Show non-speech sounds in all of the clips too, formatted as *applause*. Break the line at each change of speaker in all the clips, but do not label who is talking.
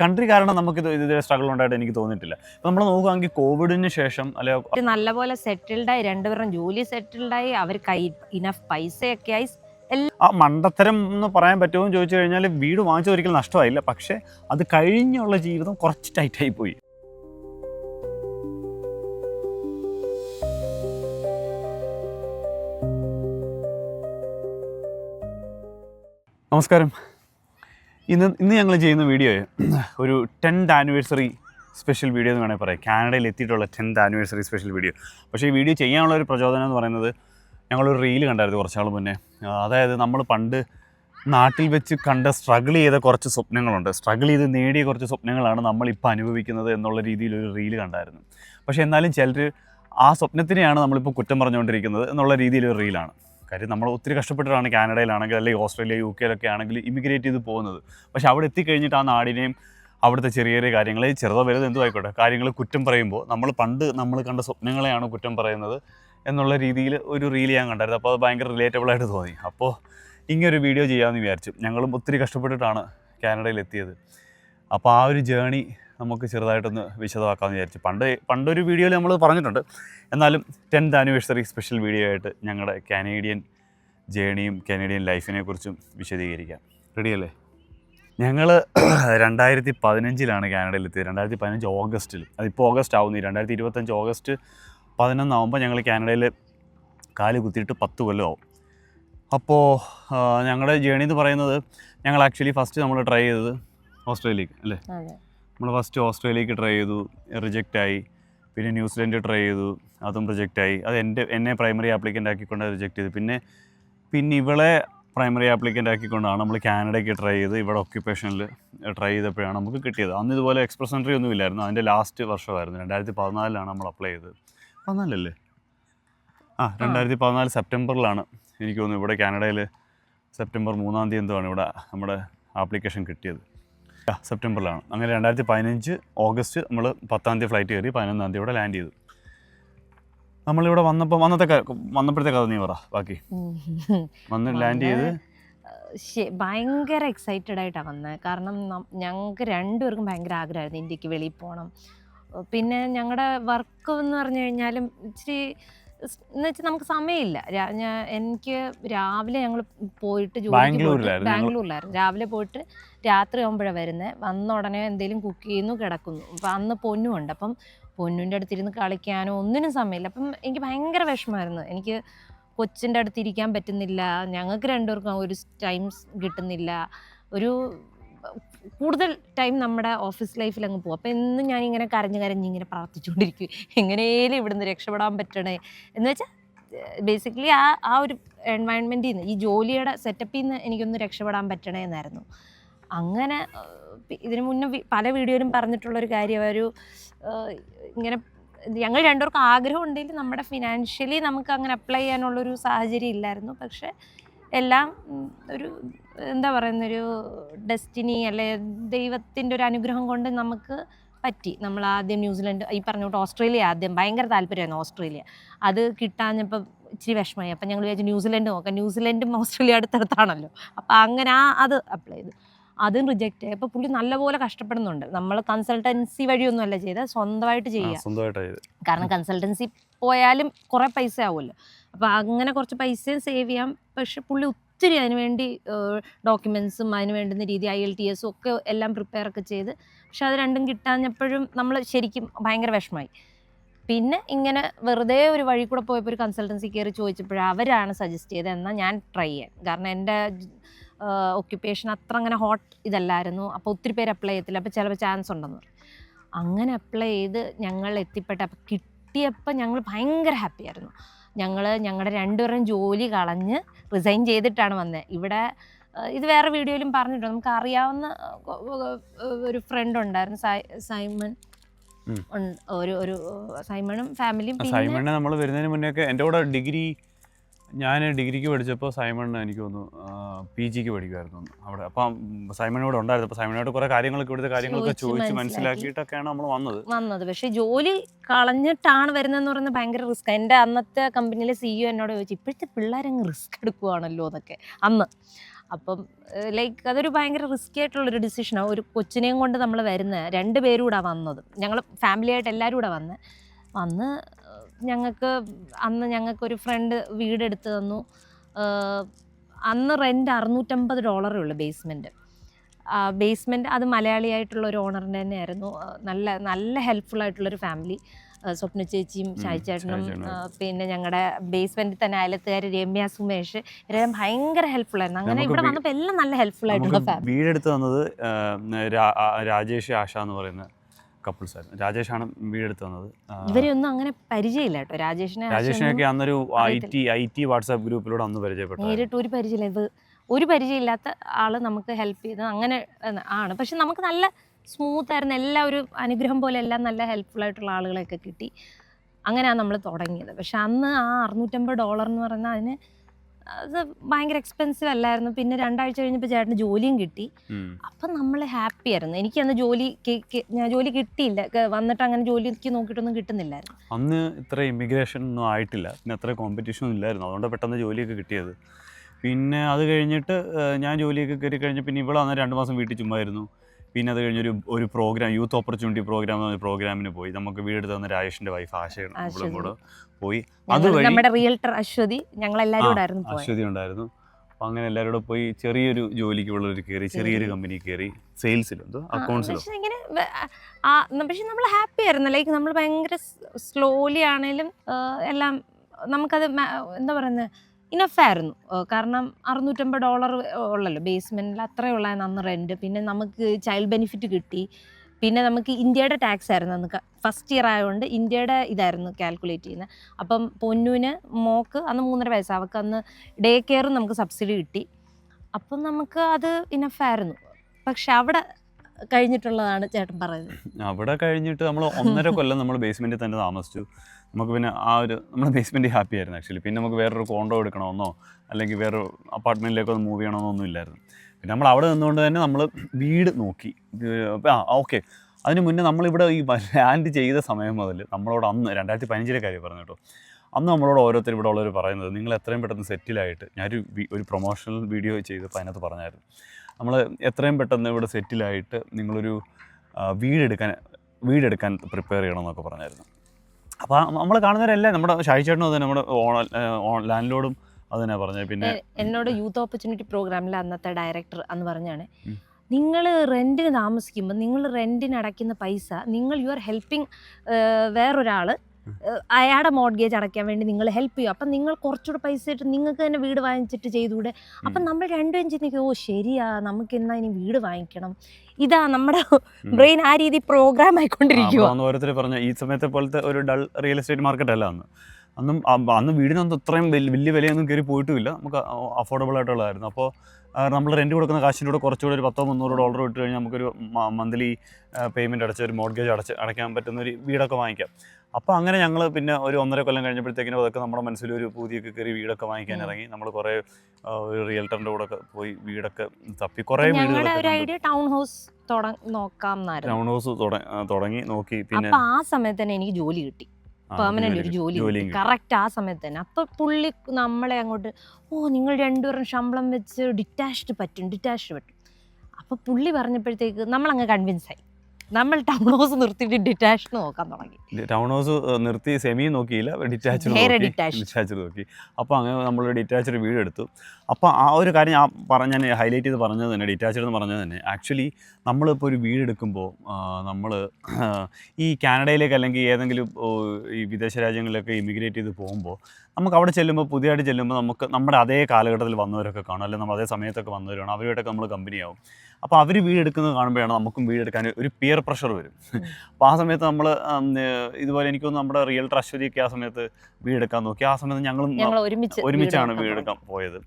Country കാരണം നമുക്ക് ഇത് ഇതുവരെ സ്ട്രഗിൾ ഉണ്ടായിട്ട് എനിക്ക് തോന്നിയിട്ടില്ല. നമ്മൾ നോക്കുകയാണെങ്കിൽ കോവിഡിന് ശേഷം അല്ലെ
നല്ലപോലെ സെറ്റിൽഡായി രണ്ടുപേരും ജോലി സെറ്റിൽഡായി അവർ കൈ ഇനഫ് പൈസയൊക്കെ ആയി.
ആ മണ്ടത്തരം എന്ന് പറയാൻ പറ്റുമോ എന്ന് ചോദിച്ചു കഴിഞ്ഞാൽ വീട് വാങ്ങിച്ച ഒരിക്കലും നഷ്ടമായില്ല. പക്ഷേ അത് കഴിഞ്ഞുള്ള ജീവിതം കുറച്ച് ടൈറ്റായി പോയി. നമസ്കാരം. ഇന്ന് ഇന്ന് ഞങ്ങൾ ചെയ്യുന്ന വീഡിയോ ഒരു ടെൻത്ത് ആനിവേഴ്സറി സ്പെഷ്യൽ വീഡിയോ എന്ന് വേണമെങ്കിൽ പറയാം. കാനഡയിൽ എത്തിയിട്ടുള്ള ടെൻത്ത് ആനിവേഴ്സറി സ്പെഷ്യൽ വീഡിയോ. പക്ഷേ ഈ വീഡിയോ ചെയ്യാനുള്ള ഒരു പ്രചോദനം എന്ന് പറയുന്നത് ഞങ്ങളൊരു റീൽ കണ്ടായിരുന്നു കുറച്ചാൾ മുന്നേ. അതായത് നമ്മൾ പണ്ട് നാട്ടിൽ വെച്ച് കണ്ട സ്ട്രഗിൾ ചെയ്ത കുറച്ച് സ്വപ്നങ്ങളുണ്ട്. സ്ട്രഗിൾ ചെയ്ത് നേടിയ കുറച്ച് സ്വപ്നങ്ങളാണ് നമ്മളിപ്പോൾ അനുഭവിക്കുന്നത് എന്നുള്ള രീതിയിൽ ഒരു റീൽ കണ്ടായിരുന്നു. പക്ഷേ എന്നാലും ചിലർ ആ സ്വപ്നത്തിനെയാണ് നമ്മളിപ്പോൾ കുറ്റം പറഞ്ഞുകൊണ്ടിരിക്കുന്നത് എന്നുള്ള രീതിയിലൊരു റീലാണ്. കാര്യം നമ്മൾ ഒത്തിരി കഷ്ടപ്പെട്ടിട്ടാണ് കാനഡയിലാണെങ്കിൽ അല്ലെങ്കിൽ ഓസ്ട്രേലിയ യു കെയിലൊക്കെ ആണെങ്കിൽ ഇമിഗ്രേറ്റ് ചെയ്ത് പോകുന്നത്. പക്ഷേ അവിടെ എത്തിക്കഴിഞ്ഞിട്ട് ആ നാടിനെയും അവിടുത്തെ ചെറിയ ചെറിയ കാര്യങ്ങൾ ചെറുതോ വലുതോ എന്തോ ആയിക്കോട്ടെ കാര്യങ്ങൾ കുറ്റം പറയുമ്പോൾ നമ്മൾ പണ്ട് നമ്മൾ കണ്ട സ്വപ്നങ്ങളെയാണ് കുറ്റം പറയുന്നത് എന്നുള്ള രീതിയിൽ ഒരു റീൽ ഞാൻ കണ്ടായിരുന്നു. അപ്പോൾ അത് ഭയങ്കര റിലേറ്റബിൾ ആയിട്ട് തോന്നി. അപ്പോൾ ഇങ്ങനൊരു വീഡിയോ ചെയ്യാമെന്ന് വിചാരിച്ചു. ഞങ്ങളും ഒത്തിരി കഷ്ടപ്പെട്ടിട്ടാണ് കാനഡയിൽ എത്തിയത്. അപ്പോൾ ആ ഒരു ജേണി നമുക്ക് ചെറുതായിട്ടൊന്ന് വിശദമാക്കാമെന്ന് വിചാരിച്ചു. പണ്ട് പണ്ടൊരു വീഡിയോയിൽ നമ്മൾ പറഞ്ഞിട്ടുണ്ട്. എന്നാലും ടെൻത്ത് ആനിവേഴ്സറി സ്പെഷ്യൽ വീഡിയോ ആയിട്ട് ഞങ്ങളുടെ കാനേഡിയൻ ജേണിയും കാനേഡിയൻ ലൈഫിനെ കുറിച്ചും വിശദീകരിക്കാം. റെഡിയല്ലേ ഞങ്ങൾ *clears throat* രണ്ടായിരത്തി പതിനഞ്ചിലാണ് കാനഡയിൽ എത്തിയത്. രണ്ടായിരത്തി പതിനഞ്ച് ഓഗസ്റ്റിൽ അതിപ്പോൾ ഓഗസ്റ്റ് ആവുന്നു. രണ്ടായിരത്തി ഇരുപത്തഞ്ച് ഓഗസ്റ്റ് പതിനൊന്നാവുമ്പോൾ ഞങ്ങൾ കാനഡയിൽ കാൽ കുത്തിയിട്ട് പത്ത് കൊല്ലമാവും അപ്പോൾ ഞങ്ങളുടെ ജേണി എന്ന് പറയുന്നത് ഞങ്ങൾ ആക്ച്വലി ഫസ്റ്റ് നമ്മൾ ട്രൈ ചെയ്തത് ഓസ്ട്രേലിയക്ക് അല്ലേ? നമ്മൾ ഫസ്റ്റ് ഓസ്ട്രേലിയക്ക് ട്രൈ ചെയ്തു റിജക്റ്റായി പിന്നെ ന്യൂസിലൻഡ് ട്രൈ ചെയ്തു അതും റിജക്റ്റായി അത് എന്റെ എന്നെ പ്രൈമറി ആപ്ലിക്കന്റ് ആക്കിക്കൊണ്ട് റിജക്റ്റ് ചെയ്തു. പിന്നെ പിന്നെ ഇവളെ പ്രൈമറി ആപ്ലിക്കന്റ് ആക്കിക്കൊണ്ടാണ് നമ്മൾ കാനഡയ്ക്ക് ട്രൈ ചെയ്ത് ഇവിടെ ഒക്യുപ്പേഷനിൽ ട്രൈ ചെയ്തപ്പോഴാണ് നമുക്ക് കിട്ടിയത്. അന്ന് ഇതുപോലെ എക്സ്പ്രസ് എൻട്രി ഒന്നും ഇല്ലായിരുന്നു. അതിന്റെ ലാസ്റ്റ് വർഷമായിരുന്നു. രണ്ടായിരത്തി പതിനാലിലാണ് നമ്മൾ അപ്ലൈ ചെയ്തത്. പതിനാലല്ലേ? ആ രണ്ടായിരത്തി പതിനാല് സെപ്റ്റംബറിലാണ്. എനിക്ക് തോന്നുന്നു ഇവിടെ കാനഡയിൽ സെപ്റ്റംബർ മൂന്നാം തീയതി എന്തോ ആണ് ഇവിടെ നമ്മുടെ ആപ്ലിക്കേഷൻ കിട്ടിയത്. സെപ്റ്റംബറിലാണ്. അങ്ങനെ രണ്ടായിരത്തി പതിനഞ്ച് ഓഗസ്റ്റ് നമ്മൾ പത്താം തീയതി ഫ്ലൈറ്റ് കയറി പതിനൊന്നാം തീയതി ഇവിടെ ലാൻഡ് ചെയ്തു. നമ്മളിവിടെ വന്നപ്പോൾ വന്നത്തെ വന്നപ്പോഴത്തേക്കാ വന്നപ്പോഴത്തെ കഥ നീ പറ ബാക്കി. വന്ന് ലാൻഡ് ചെയ്ത്.
ഭയങ്കര എക്സൈറ്റഡ് ആയിട്ടാണ് വന്നത് കാരണം ഞങ്ങൾക്ക് രണ്ടുപേർക്കും ഭയങ്കര ആഗ്രഹമായിരുന്നു ഇന്ത്യയ്ക്ക് വെളിയിൽ പോകണം പിന്നെ ഞങ്ങളുടെ വർക്ക് എന്ന് പറഞ്ഞു കഴിഞ്ഞാലും ഇച്ചിരി എന്ന് വെച്ചാൽ നമുക്ക് സമയമില്ല. എനിക്ക് രാവിലെ ഞങ്ങൾ പോയിട്ട്
ബാംഗ്ലൂരിലായിരുന്നു
ബാംഗ്ലൂരിലായിരുന്നു. രാവിലെ പോയിട്ട് രാത്രി ആകുമ്പോഴാണ് വരുന്നത് വന്ന ഉടനെ എന്തെങ്കിലും കുക്ക് ചെയ്യുന്നു കിടക്കുന്നു. അപ്പം അന്ന് പൊന്നുമുണ്ട് അപ്പം പൊന്നുന്റെ അടുത്തിരുന്ന് കളിക്കാനോ ഒന്നിനും സമയമില്ല. അപ്പം എനിക്ക് ഭയങ്കര വിഷമമായിരുന്നു. എനിക്ക് കൊച്ചിന്റെ അടുത്തിരിക്കാൻ പറ്റുന്നില്ല. ഞങ്ങൾക്ക് രണ്ടുപേർക്കും ഒരു ടൈം കിട്ടുന്നില്ല. ഒരു കൂടുതൽ ടൈം നമ്മുടെ ഓഫീസ് ലൈഫിൽ അങ്ങ് പോകും. അപ്പോൾ എന്നും ഇങ്ങനെ കരഞ്ഞ് കരഞ്ഞ് ഇങ്ങനെ പ്രാർത്ഥിച്ചുകൊണ്ടിരിക്കും. എങ്ങനെയും ഇവിടുന്ന് രക്ഷപ്പെടാൻ പറ്റണേ. എന്ന് വെച്ചാൽ ബേസിക്കലി ആ ആ ഒരു എൻവയൺമെന്റിൽ നിന്ന് ഈ ജോലിയുടെ സെറ്റപ്പിൽ നിന്ന് എനിക്കൊന്ന് രക്ഷപ്പെടാൻ പറ്റണേ എന്നായിരുന്നു. അങ്ങനെ ഇതിനു മുന്നേ പല വീഡിയോയിലും പറഞ്ഞിട്ടുള്ളൊരു കാര്യം ഒരു ഇങ്ങനെ ഞങ്ങൾ രണ്ടുപേർക്കും ആഗ്രഹം ഉണ്ടെങ്കിൽ നമ്മുടെ ഫിനാൻഷ്യലി നമുക്ക് അങ്ങനെ അപ്ലൈ ചെയ്യാനുള്ളൊരു സാഹചര്യം ഇല്ലായിരുന്നു. പക്ഷേ എല്ലാം ഒരു എന്താ പറയുന്നൊരു ഡെസ്റ്റിനി അല്ലെ ദൈവത്തിന്റെ ഒരു അനുഗ്രഹം കൊണ്ട് നമുക്ക് പറ്റി. നമ്മൾ ആദ്യം ന്യൂസിലൻഡ് ഈ പറഞ്ഞ പോലെ ഓസ്ട്രേലിയ ആദ്യം ഭയങ്കര താല്പര്യമായിരുന്നു ഓസ്ട്രേലിയ. അത് കിട്ടാഞ്ഞപ്പോൾ ഇച്ചിരി വിഷമമായി. അപ്പം ഞങ്ങൾ വിചാരിച്ചു ന്യൂസിലൻഡ് നോക്കാം. ന്യൂസിലൻഡും ഓസ്ട്രേലിയ അടുത്തടുത്താണല്ലോ. അപ്പം അങ്ങനെ ആ അത് അപ്ലൈ ചെയ്തു. അതും റിജക്റ്റ് ആയി. അപ്പോൾ പുള്ളി നല്ലപോലെ കഷ്ടപ്പെടുന്നുണ്ട്. നമ്മൾ കൺസൾട്ടൻസി വഴിയൊന്നും അല്ല ചെയ്ത് സ്വന്തമായിട്ട് ചെയ്യുക. കാരണം കൺസൾട്ടൻസി പോയാലും കുറേ പൈസ ആവുമല്ലോ അപ്പോൾ അങ്ങനെ കുറച്ച് പൈസയും സേവ് ചെയ്യാം. പക്ഷെ പുള്ളി ഒത്തിരി അതിന് വേണ്ടി ഡോക്യുമെൻസും അതിന് വേണ്ടുന്ന രീതി ഐ എൽ ടി എസും ഒക്കെ എല്ലാം പ്രിപ്പയർ ഒക്കെ ചെയ്ത്. പക്ഷെ അത് രണ്ടും കിട്ടാഞ്ഞപ്പോഴും നമ്മൾ ശരിക്കും ഭയങ്കര വിഷമമായി. പിന്നെ ഇങ്ങനെ വെറുതെ ഒരു വഴി കൂടെ പോയപ്പോൾ ഒരു കൺസൾട്ടൻസി കയറി ചോദിച്ചപ്പോഴും അവരാണ് സജസ്റ്റ് ചെയ്തത് എന്നാൽ ഞാൻ ട്രൈ ചെയ്യാൻ. കാരണം എന്റെ ഒക്യുപ്പേഷൻ അത്ര അങ്ങനെ ഹോട്ട് ഇതല്ലായിരുന്നു. അപ്പോൾ ഒത്തിരി പേര് അപ്ലൈ ചെയ്യത്തില്ല. അപ്പോൾ ചിലപ്പോൾ ചാൻസ് ഉണ്ടെന്ന് അങ്ങനെ അപ്ലൈ ചെയ്ത് ഞങ്ങൾ എത്തിപ്പെട്ട അപ്പോൾ കിട്ടിയപ്പോൾ ഞങ്ങൾ ഭയങ്കര ഹാപ്പി ആയിരുന്നു. ഞങ്ങൾ ഞങ്ങളുടെ രണ്ടുപേരും ജോലി കളഞ്ഞ് റിസൈൻ ചെയ്തിട്ടാണ് വന്നത് ഇവിടെ ഇത് വേറെ വീഡിയോയിലും പറഞ്ഞിട്ടുണ്ട്. നമുക്ക് അറിയാവുന്ന ഒരു ഫ്രണ്ട് ഉണ്ടായിരുന്നു സൈമൺ. ഒരു ഒരു സൈമണും ഫാമിലിയും സൈമണ്
സൈമണിനെ നമ്മൾ വരുന്നതിന് മുന്നേ എന്റെ കൂടെ ഡിഗ്രി ഞാൻ ഡിഗ്രിക്ക് പഠിച്ചപ്പോൾ സൈമൺ എനിക്ക് തോന്നുന്നു പി ജിക്ക് പഠിക്കുമായിരുന്നു അവിടെ. അപ്പം സൈമണിനോട് ഉണ്ടായിരുന്നു. അപ്പോൾ സൈമണോട് കുറേ കാര്യങ്ങളൊക്കെ ഇവിടുത്തെ കാര്യങ്ങളൊക്കെ
ചോദിച്ച്
ചോദിച്ച് മനസ്സിലാക്കിയിട്ടൊക്കെയാണ് നമ്മൾ വന്നത്.
വന്നത്. പക്ഷെ ജോലി കളഞ്ഞിട്ടാണ് വരുന്നതെന്ന് പറയുന്നത് ഭയങ്കര റിസ്ക് എന്റെ അന്നത്തെ കമ്പനിയിലെ സിഇഒ എന്നോട് ചോദിച്ചു ഇപ്പോഴത്തെ പിള്ളേരങ്ങ് റിസ്ക് എടുക്കുവാണല്ലോ എന്നൊക്കെ അന്ന്. അപ്പം ലൈക്ക് അതൊരു ഭയങ്കര റിസ്കി ആയിട്ടുള്ളൊരു ഡിസിഷനാണ് ഒരു കൊച്ചിനെയും കൊണ്ട് നമ്മൾ വരുന്നത് രണ്ട് പേരും കൂടെ വന്നത്. ഞങ്ങൾ ഫാമിലിയായിട്ട് എല്ലാവരും കൂടെ വന്ന്. വന്ന് ഞങ്ങൾക്ക് അന്ന് ഞങ്ങൾക്കൊരു ഫ്രണ്ട് വീടെടുത്ത് തന്നു. അന്ന് റെന്റ് അറുന്നൂറ്റമ്പത് ഡോളറേ ഉള്ളൂ ബേസ്മെന്റ് ബേസ്മെന്റ് അത് മലയാളിയായിട്ടുള്ള ഒരു ഓണറിന്റെ തന്നെയായിരുന്നു. നല്ല നല്ല ഹെൽപ്ഫുൾ ആയിട്ടുള്ളൊരു ഫാമിലി സ്വപ്ന ചേച്ചിയും ഷായി ചേട്ടനും പിന്നെ ഞങ്ങളുടെ ബേസ്മെന്റിൽ തന്നെ അയലത്തുകാർ രമ്യ സുമേഷ് ഇവരെല്ലാം ഭയങ്കര ഹെൽപ്ഫുൾ ആയിരുന്നു. അങ്ങനെ ഇവിടെ വന്നപ്പോൾ എല്ലാം നല്ല ഹെൽപ്ഫുൾ ആയിട്ടുള്ള ഫാമിലി
വീടെടുത്ത് തന്നത് ആ, രാജേഷ് ആശ എന്ന് പറയുന്ന കപ്പിൾസ് ആയിരുന്നു. രാജേഷാണ് വീടെടുത്ത് വന്നത്.
ഇവരെയൊന്നും അങ്ങനെ പരിചയമില്ല കേട്ടോ. രാജേഷിനെ
രാജേഷിനെയൊക്കെ അന്നൊരു I. T I T WhatsApp ഗ്രൂപ്പിലൂടെ അന്ന് പരിചയപ്പെട്ടു
നേരിട്ട് ഒരു പരിചയമില്ല. ഇത് ഒരു പരിചയമില്ലാത്ത ആൾ നമുക്ക് ഹെൽപ്പ് ചെയ്ത് അങ്ങനെ ആണ്. ആണ്. പക്ഷെ നമുക്ക് നല്ല സ്മൂത്ത് ആയിരുന്നു. എല്ലാ ഒരു അനുഗ്രഹം പോലെ എല്ലാം നല്ല ഹെൽപ്ഫുൾ ആയിട്ടുള്ള ആളുകളെയൊക്കെ കിട്ടി. അങ്ങനെയാണ് നമ്മൾ തുടങ്ങിയത്. പക്ഷെ അന്ന് ആ അറുന്നൂറ്റമ്പത് ഡോളർ എന്ന് പറഞ്ഞാൽ അതിന് അത് ഭയങ്കര എക്സ്പെൻസീവ് അല്ലായിരുന്നു. പിന്നെ രണ്ടാഴ്ച കഴിഞ്ഞപ്പോൾ ചേട്ടന് ജോലിയും കിട്ടി. അപ്പം നമ്മൾ ഹാപ്പി ആയിരുന്നു. എനിക്ക് അന്ന് ജോലി ഞാൻ ജോലി കിട്ടിയില്ല. വന്നിട്ട് അങ്ങനെ ജോലിക്ക് നോക്കിയിട്ടൊന്നും കിട്ടുന്നില്ലായിരുന്നു.
അന്ന് ഇത്ര ഇമിഗ്രേഷൻ ഒന്നും ആയിട്ടില്ല. പിന്നെ അത്ര കോമ്പറ്റീഷൻ ഒന്നും ഇല്ലായിരുന്നു. അതുകൊണ്ട് പെട്ടെന്ന് ജോലിയൊക്കെ കിട്ടിയത്. പിന്നെ അത് കഴിഞ്ഞിട്ട് ഞാൻ ജോലിയൊക്കെ കയറി കഴിഞ്ഞ് പിന്നെ ഇവിടെ അന്ന് രണ്ട് മാസം വീട്ടിൽ ചുമ്മായിരുന്നു പിന്നെ അത് കഴിഞ്ഞൊരു ഒരു പ്രോഗ്രാം യൂത്ത് ഓപ്പർച്യൂണിറ്റി പ്രോഗ്രാം എന്ന് പറഞ്ഞ പ്രോഗ്രാമിന് പോയി. നമുക്ക് വീട് തന്ന രാജേഷിന്റെ വൈഫ് ആശയാണ് കൂടെ പോയി. അതുവഴി
നമ്മുടെ റിയൽട്ടർ അശ്വതി ഞങ്ങൾ എല്ലാവരും
അശ്വതി ഉണ്ടായിരുന്നു. അപ്പൊ അങ്ങനെ എല്ലാവരും കൂടെ പോയി ചെറിയൊരു ജോലിക്ക് ഉള്ളൊരു കയറി ചെറിയൊരു കമ്പനി കയറി. സെയിൽസിലോ എന്തോ അക്കൗണ്ട്സിലോ
പക്ഷെ നമ്മൾ ഹാപ്പി ആയിരുന്നു. ലൈക്ക് നമ്മൾ ഭയങ്കര സ്ലോലി ആണെങ്കിലും എല്ലാം നമുക്കത് എന്താ പറയുന്നത് ഇനഫ് ആയിരുന്നു കാരണം അറുന്നൂറ്റമ്പത് ഡോളർ ഉള്ളല്ലോ ബേസ്മെന്റിൽ അത്രയേ ഉള്ളായിരുന്നു അന്ന് റെന്റ് പിന്നെ നമുക്ക് ചൈൽഡ് ബെനിഫിറ്റ് കിട്ടി. പിന്നെ നമുക്ക് ഇന്ത്യയുടെ ടാക്സ് ആയിരുന്നു അന്ന്. ഫസ്റ്റ് ഇയർ ആയതുകൊണ്ട് ഇന്ത്യയുടെ ഇതായിരുന്നു കാൽക്കുലേറ്റ് ചെയ്യുന്നത് അപ്പം പൊന്നുവിന് മോക്ക് അന്ന് മൂന്നര വയസ്സ് അവൾക്ക് അന്ന് ഡേ കെയറും നമുക്ക് സബ്സിഡി കിട്ടി. അപ്പം നമുക്ക് അത് ഇനഫ് ആയിരുന്നു പക്ഷെ അവിടെ കഴിഞ്ഞിട്ടുള്ളതാണ് ചേട്ടൻ പറയുന്നത്.
അവിടെ കഴിഞ്ഞിട്ട് നമ്മൾ ഒന്നര കൊല്ലം നമ്മൾ ബേസ്മെന്റിൽ തന്നെ താമസിച്ചു. നമുക്ക് പിന്നെ ആ ഒരു *laughs* നമ്മുടെ ബേസ്മെന്റ് ഹാപ്പി ആയിരുന്നു ആക്ച്വലി പിന്നെ നമുക്ക് വേറൊരു കോണ്ടോ എടുക്കണമെന്നോ അല്ലെങ്കിൽ വേറൊരു അപ്പാർട്ട്മെന്റിലേക്ക് ഒന്ന് മൂവ് ചെയ്യണമെന്നോ ഒന്നും ഇല്ലായിരുന്നു. പിന്നെ നമ്മൾ അവിടെ നിന്നുകൊണ്ട് തന്നെ നമ്മൾ വീട് നോക്കി. ആ ഓക്കെ അതിന് മുന്നേ നമ്മളിവിടെ ഈ ലാൻഡ് *laughs* ചെയ്ത സമയം മുതൽ നമ്മളോട് അന്ന് രണ്ടായിരത്തി പതിനഞ്ചിലെ കാര്യം പറഞ്ഞു കേട്ടോ. അന്ന് നമ്മളോട് ഓരോരുത്തർ ഇവിടെ ഉള്ളവർ പറയുന്നത് നിങ്ങൾ എത്രയും പെട്ടെന്ന് സെറ്റിലായിട്ട് ഞാനൊരു ഒരു പ്രൊമോഷണൽ വീഡിയോ ചെയ്തപ്പോൾ അതിനകത്ത് പറഞ്ഞായിരുന്നു. നമ്മൾ എത്രയും പെട്ടെന്ന് ഇവിടെ സെറ്റിലായിട്ട് നിങ്ങളൊരു വീടെടുക്കാൻ വീടെടുക്കാൻ പ്രിപ്പയർ ചെയ്യണം എന്നൊക്കെ പറഞ്ഞായിരുന്നു. അപ്പോൾ നമ്മൾ കാണുന്നവരെല്ലാം നമ്മുടെ ഷായി ചേട്ടനും അത് നമ്മുടെ ലാൻഡ് ലോഡും അത് തന്നെ പറഞ്ഞത്. പിന്നെ
എന്നോട് യൂത്ത് ഓപ്പർച്യൂണിറ്റി പ്രോഗ്രാമിലെ അന്നത്തെ ഡയറക്ടർ എന്ന് പറഞ്ഞാണ് നിങ്ങൾ റെന്റിന് താമസിക്കുമ്പോൾ നിങ്ങൾ റെന്റിന് അടയ്ക്കുന്ന പൈസ നിങ്ങൾ യു ആർ ഹെൽപ്പിംഗ് വേറൊരാൾ അയാളുടെ മോഡ്ഗേജ് അടയ്ക്കാൻ വേണ്ടി നിങ്ങൾ ഹെൽപ്പ് ചെയ്യും. അപ്പം നിങ്ങൾ കുറച്ചുകൂടെ പൈസ ഇട്ട് നിങ്ങൾക്ക് തന്നെ വീട് വാങ്ങിച്ചിട്ട് ചെയ്തുകൂടെ? അപ്പം നമ്മൾ രണ്ടും ചിന്തിക്കും ഓ ശരിയാ നമുക്ക് എന്നാ ഇനി വീട് വാങ്ങിക്കണം. ഇതാ നമ്മുടെ ബ്രെയിൻ ആ രീതി പ്രോഗ്രാം ആയിക്കൊണ്ടിരിക്കുക
പറഞ്ഞ ഈ സമയത്തെ പോലത്തെ ഒരു ഡൾ റിയൽ എസ്റ്റേറ്റ് മാർക്കറ്റ് അല്ല അന്ന് അന്നും വീടിനൊന്നും അത്രയും വലിയ വലിയ വിലയൊന്നും കയറി പോയിട്ടുമില്ല. നമുക്ക് അഫോർഡബിൾ ആയിട്ടുള്ളതായിരുന്നു. അപ്പോൾ നമ്മൾ റെന്റ് കൊടുക്കുന്ന കാശിന്റെ കൂടെ കുറച്ചുകൂടെ ഒരു പത്തോ മുന്നൂറ് ഡോളർ ഇട്ട് കഴിഞ്ഞാൽ നമുക്കൊരു മന്ത്ലി പേയ്മെന്റ് അടച്ച് ഒരു മോഡ്ഗേജ് അടച്ച് അടയ്ക്കാൻ പറ്റുന്ന ഒരു വീടൊക്കെ വാങ്ങിക്കാം. അപ്പോൾ അങ്ങനെ ഞങ്ങൾ പിന്നെ ഒരു ഒന്നര കൊല്ലം കഴിഞ്ഞപ്പോഴത്തേക്കിനും അതൊക്കെ നമ്മുടെ മനസ്സിൽ ഒരു പുതിയൊക്കെ കയറി വീടൊക്കെ വാങ്ങിക്കാൻ ഇറങ്ങി. നമ്മൾ കുറേ ഒരു റിയൽറ്ററിന്റെ കൂടെ ഒക്കെ പോയി വീടൊക്കെ തപ്പി കുറേ വീടുകളൊക്കെ
ടൗൺ ഹൗസ്
ടൗൺ ഹൗസ് തുടങ്ങി നോക്കി പിന്നെ
ആ സമയത്ത് തന്നെ എനിക്ക് ജോലി കിട്ടി. പെർമനന്റ് ഒരു ജോലി
കിട്ടി.
കറക്റ്റ് ആ സമയത്ത് തന്നെ. അപ്പൊ പുള്ളി നമ്മളെ അങ്ങോട്ട് ഓ നിങ്ങൾ രണ്ടുപേരും ശമ്പളം വെച്ച് ഡിറ്റാച്ച്ഡ് പറ്റും ഡിറ്റാച്ച്ഡ് പറ്റും. അപ്പൊ പുള്ളി പറഞ്ഞപ്പോഴത്തേക്ക് നമ്മൾ അങ്ങ് കൺവിൻസ് ആയി. നമ്മൾ ടൗൺ ഹൗസ് നിർത്തിയിട്ട് ഡിറ്റാച്ച് നോക്കാൻ തുടങ്ങി.
ടൗൺ ഹൗസ് നിർത്തി സെമി നോക്കിയില്ല ഡിറ്റാച്ച്
ഡിറ്റാച്ച്
നോക്കി അപ്പോൾ അങ്ങനെ നമ്മൾ ഡിറ്റാച്ച് വീട് എടുത്തു അപ്പോൾ ആ ഒരു കാര്യം ഞാൻ പറഞ്ഞ ഞാൻ ഹൈലൈറ്റ് ചെയ്ത് പറഞ്ഞത് തന്നെ ഡിറ്റാച്ച് എന്ന് പറഞ്ഞത് തന്നെ. ആക്ച്വലി നമ്മളിപ്പോൾ ഒരു വീട് എടുക്കുമ്പോൾ നമ്മൾ ഈ കാനഡയിലേക്ക് അല്ലെങ്കിൽ ഏതെങ്കിലും ഈ വിദേശ രാജ്യങ്ങളിലൊക്കെ ഇമിഗ്രേറ്റ് ചെയ്ത് പോകുമ്പോൾ നമുക്ക് അവിടെ ചെല്ലുമ്പോൾ പുതിയതായിട്ട് ചെല്ലുമ്പോൾ നമുക്ക് നമ്മുടെ അതേ കാലഘട്ടത്തിൽ വന്നവരൊക്കെ കാണും. അല്ലെങ്കിൽ നമ്മൾ അതേ സമയത്തൊക്കെ വന്നവരാണ്. അവരുമായിട്ടൊക്കെ നമ്മൾ കമ്പനിയാവും അപ്പോൾ അവർ വീട് എടുക്കുന്നത് കാണുമ്പോഴാണ് നമുക്കും വീട് എടുക്കാൻ ഒരു പിയർ പ്രഷർ വരും. അപ്പോൾ ആ സമയത്ത് നമ്മൾ ഇതുപോലെ എനിക്ക് തോന്നുന്നു നമ്മുടെ റിയൽ അശ്വതിയൊക്കെ ആ സമയത്ത് വീടെടുക്കാൻ നോക്കി. ആ സമയത്ത് ഞങ്ങളും
ഞങ്ങൾ ഒരുമിച്ച്
ഒരുമിച്ചാണ്
വീട്
വീടെടുക്കാൻ പോയത്.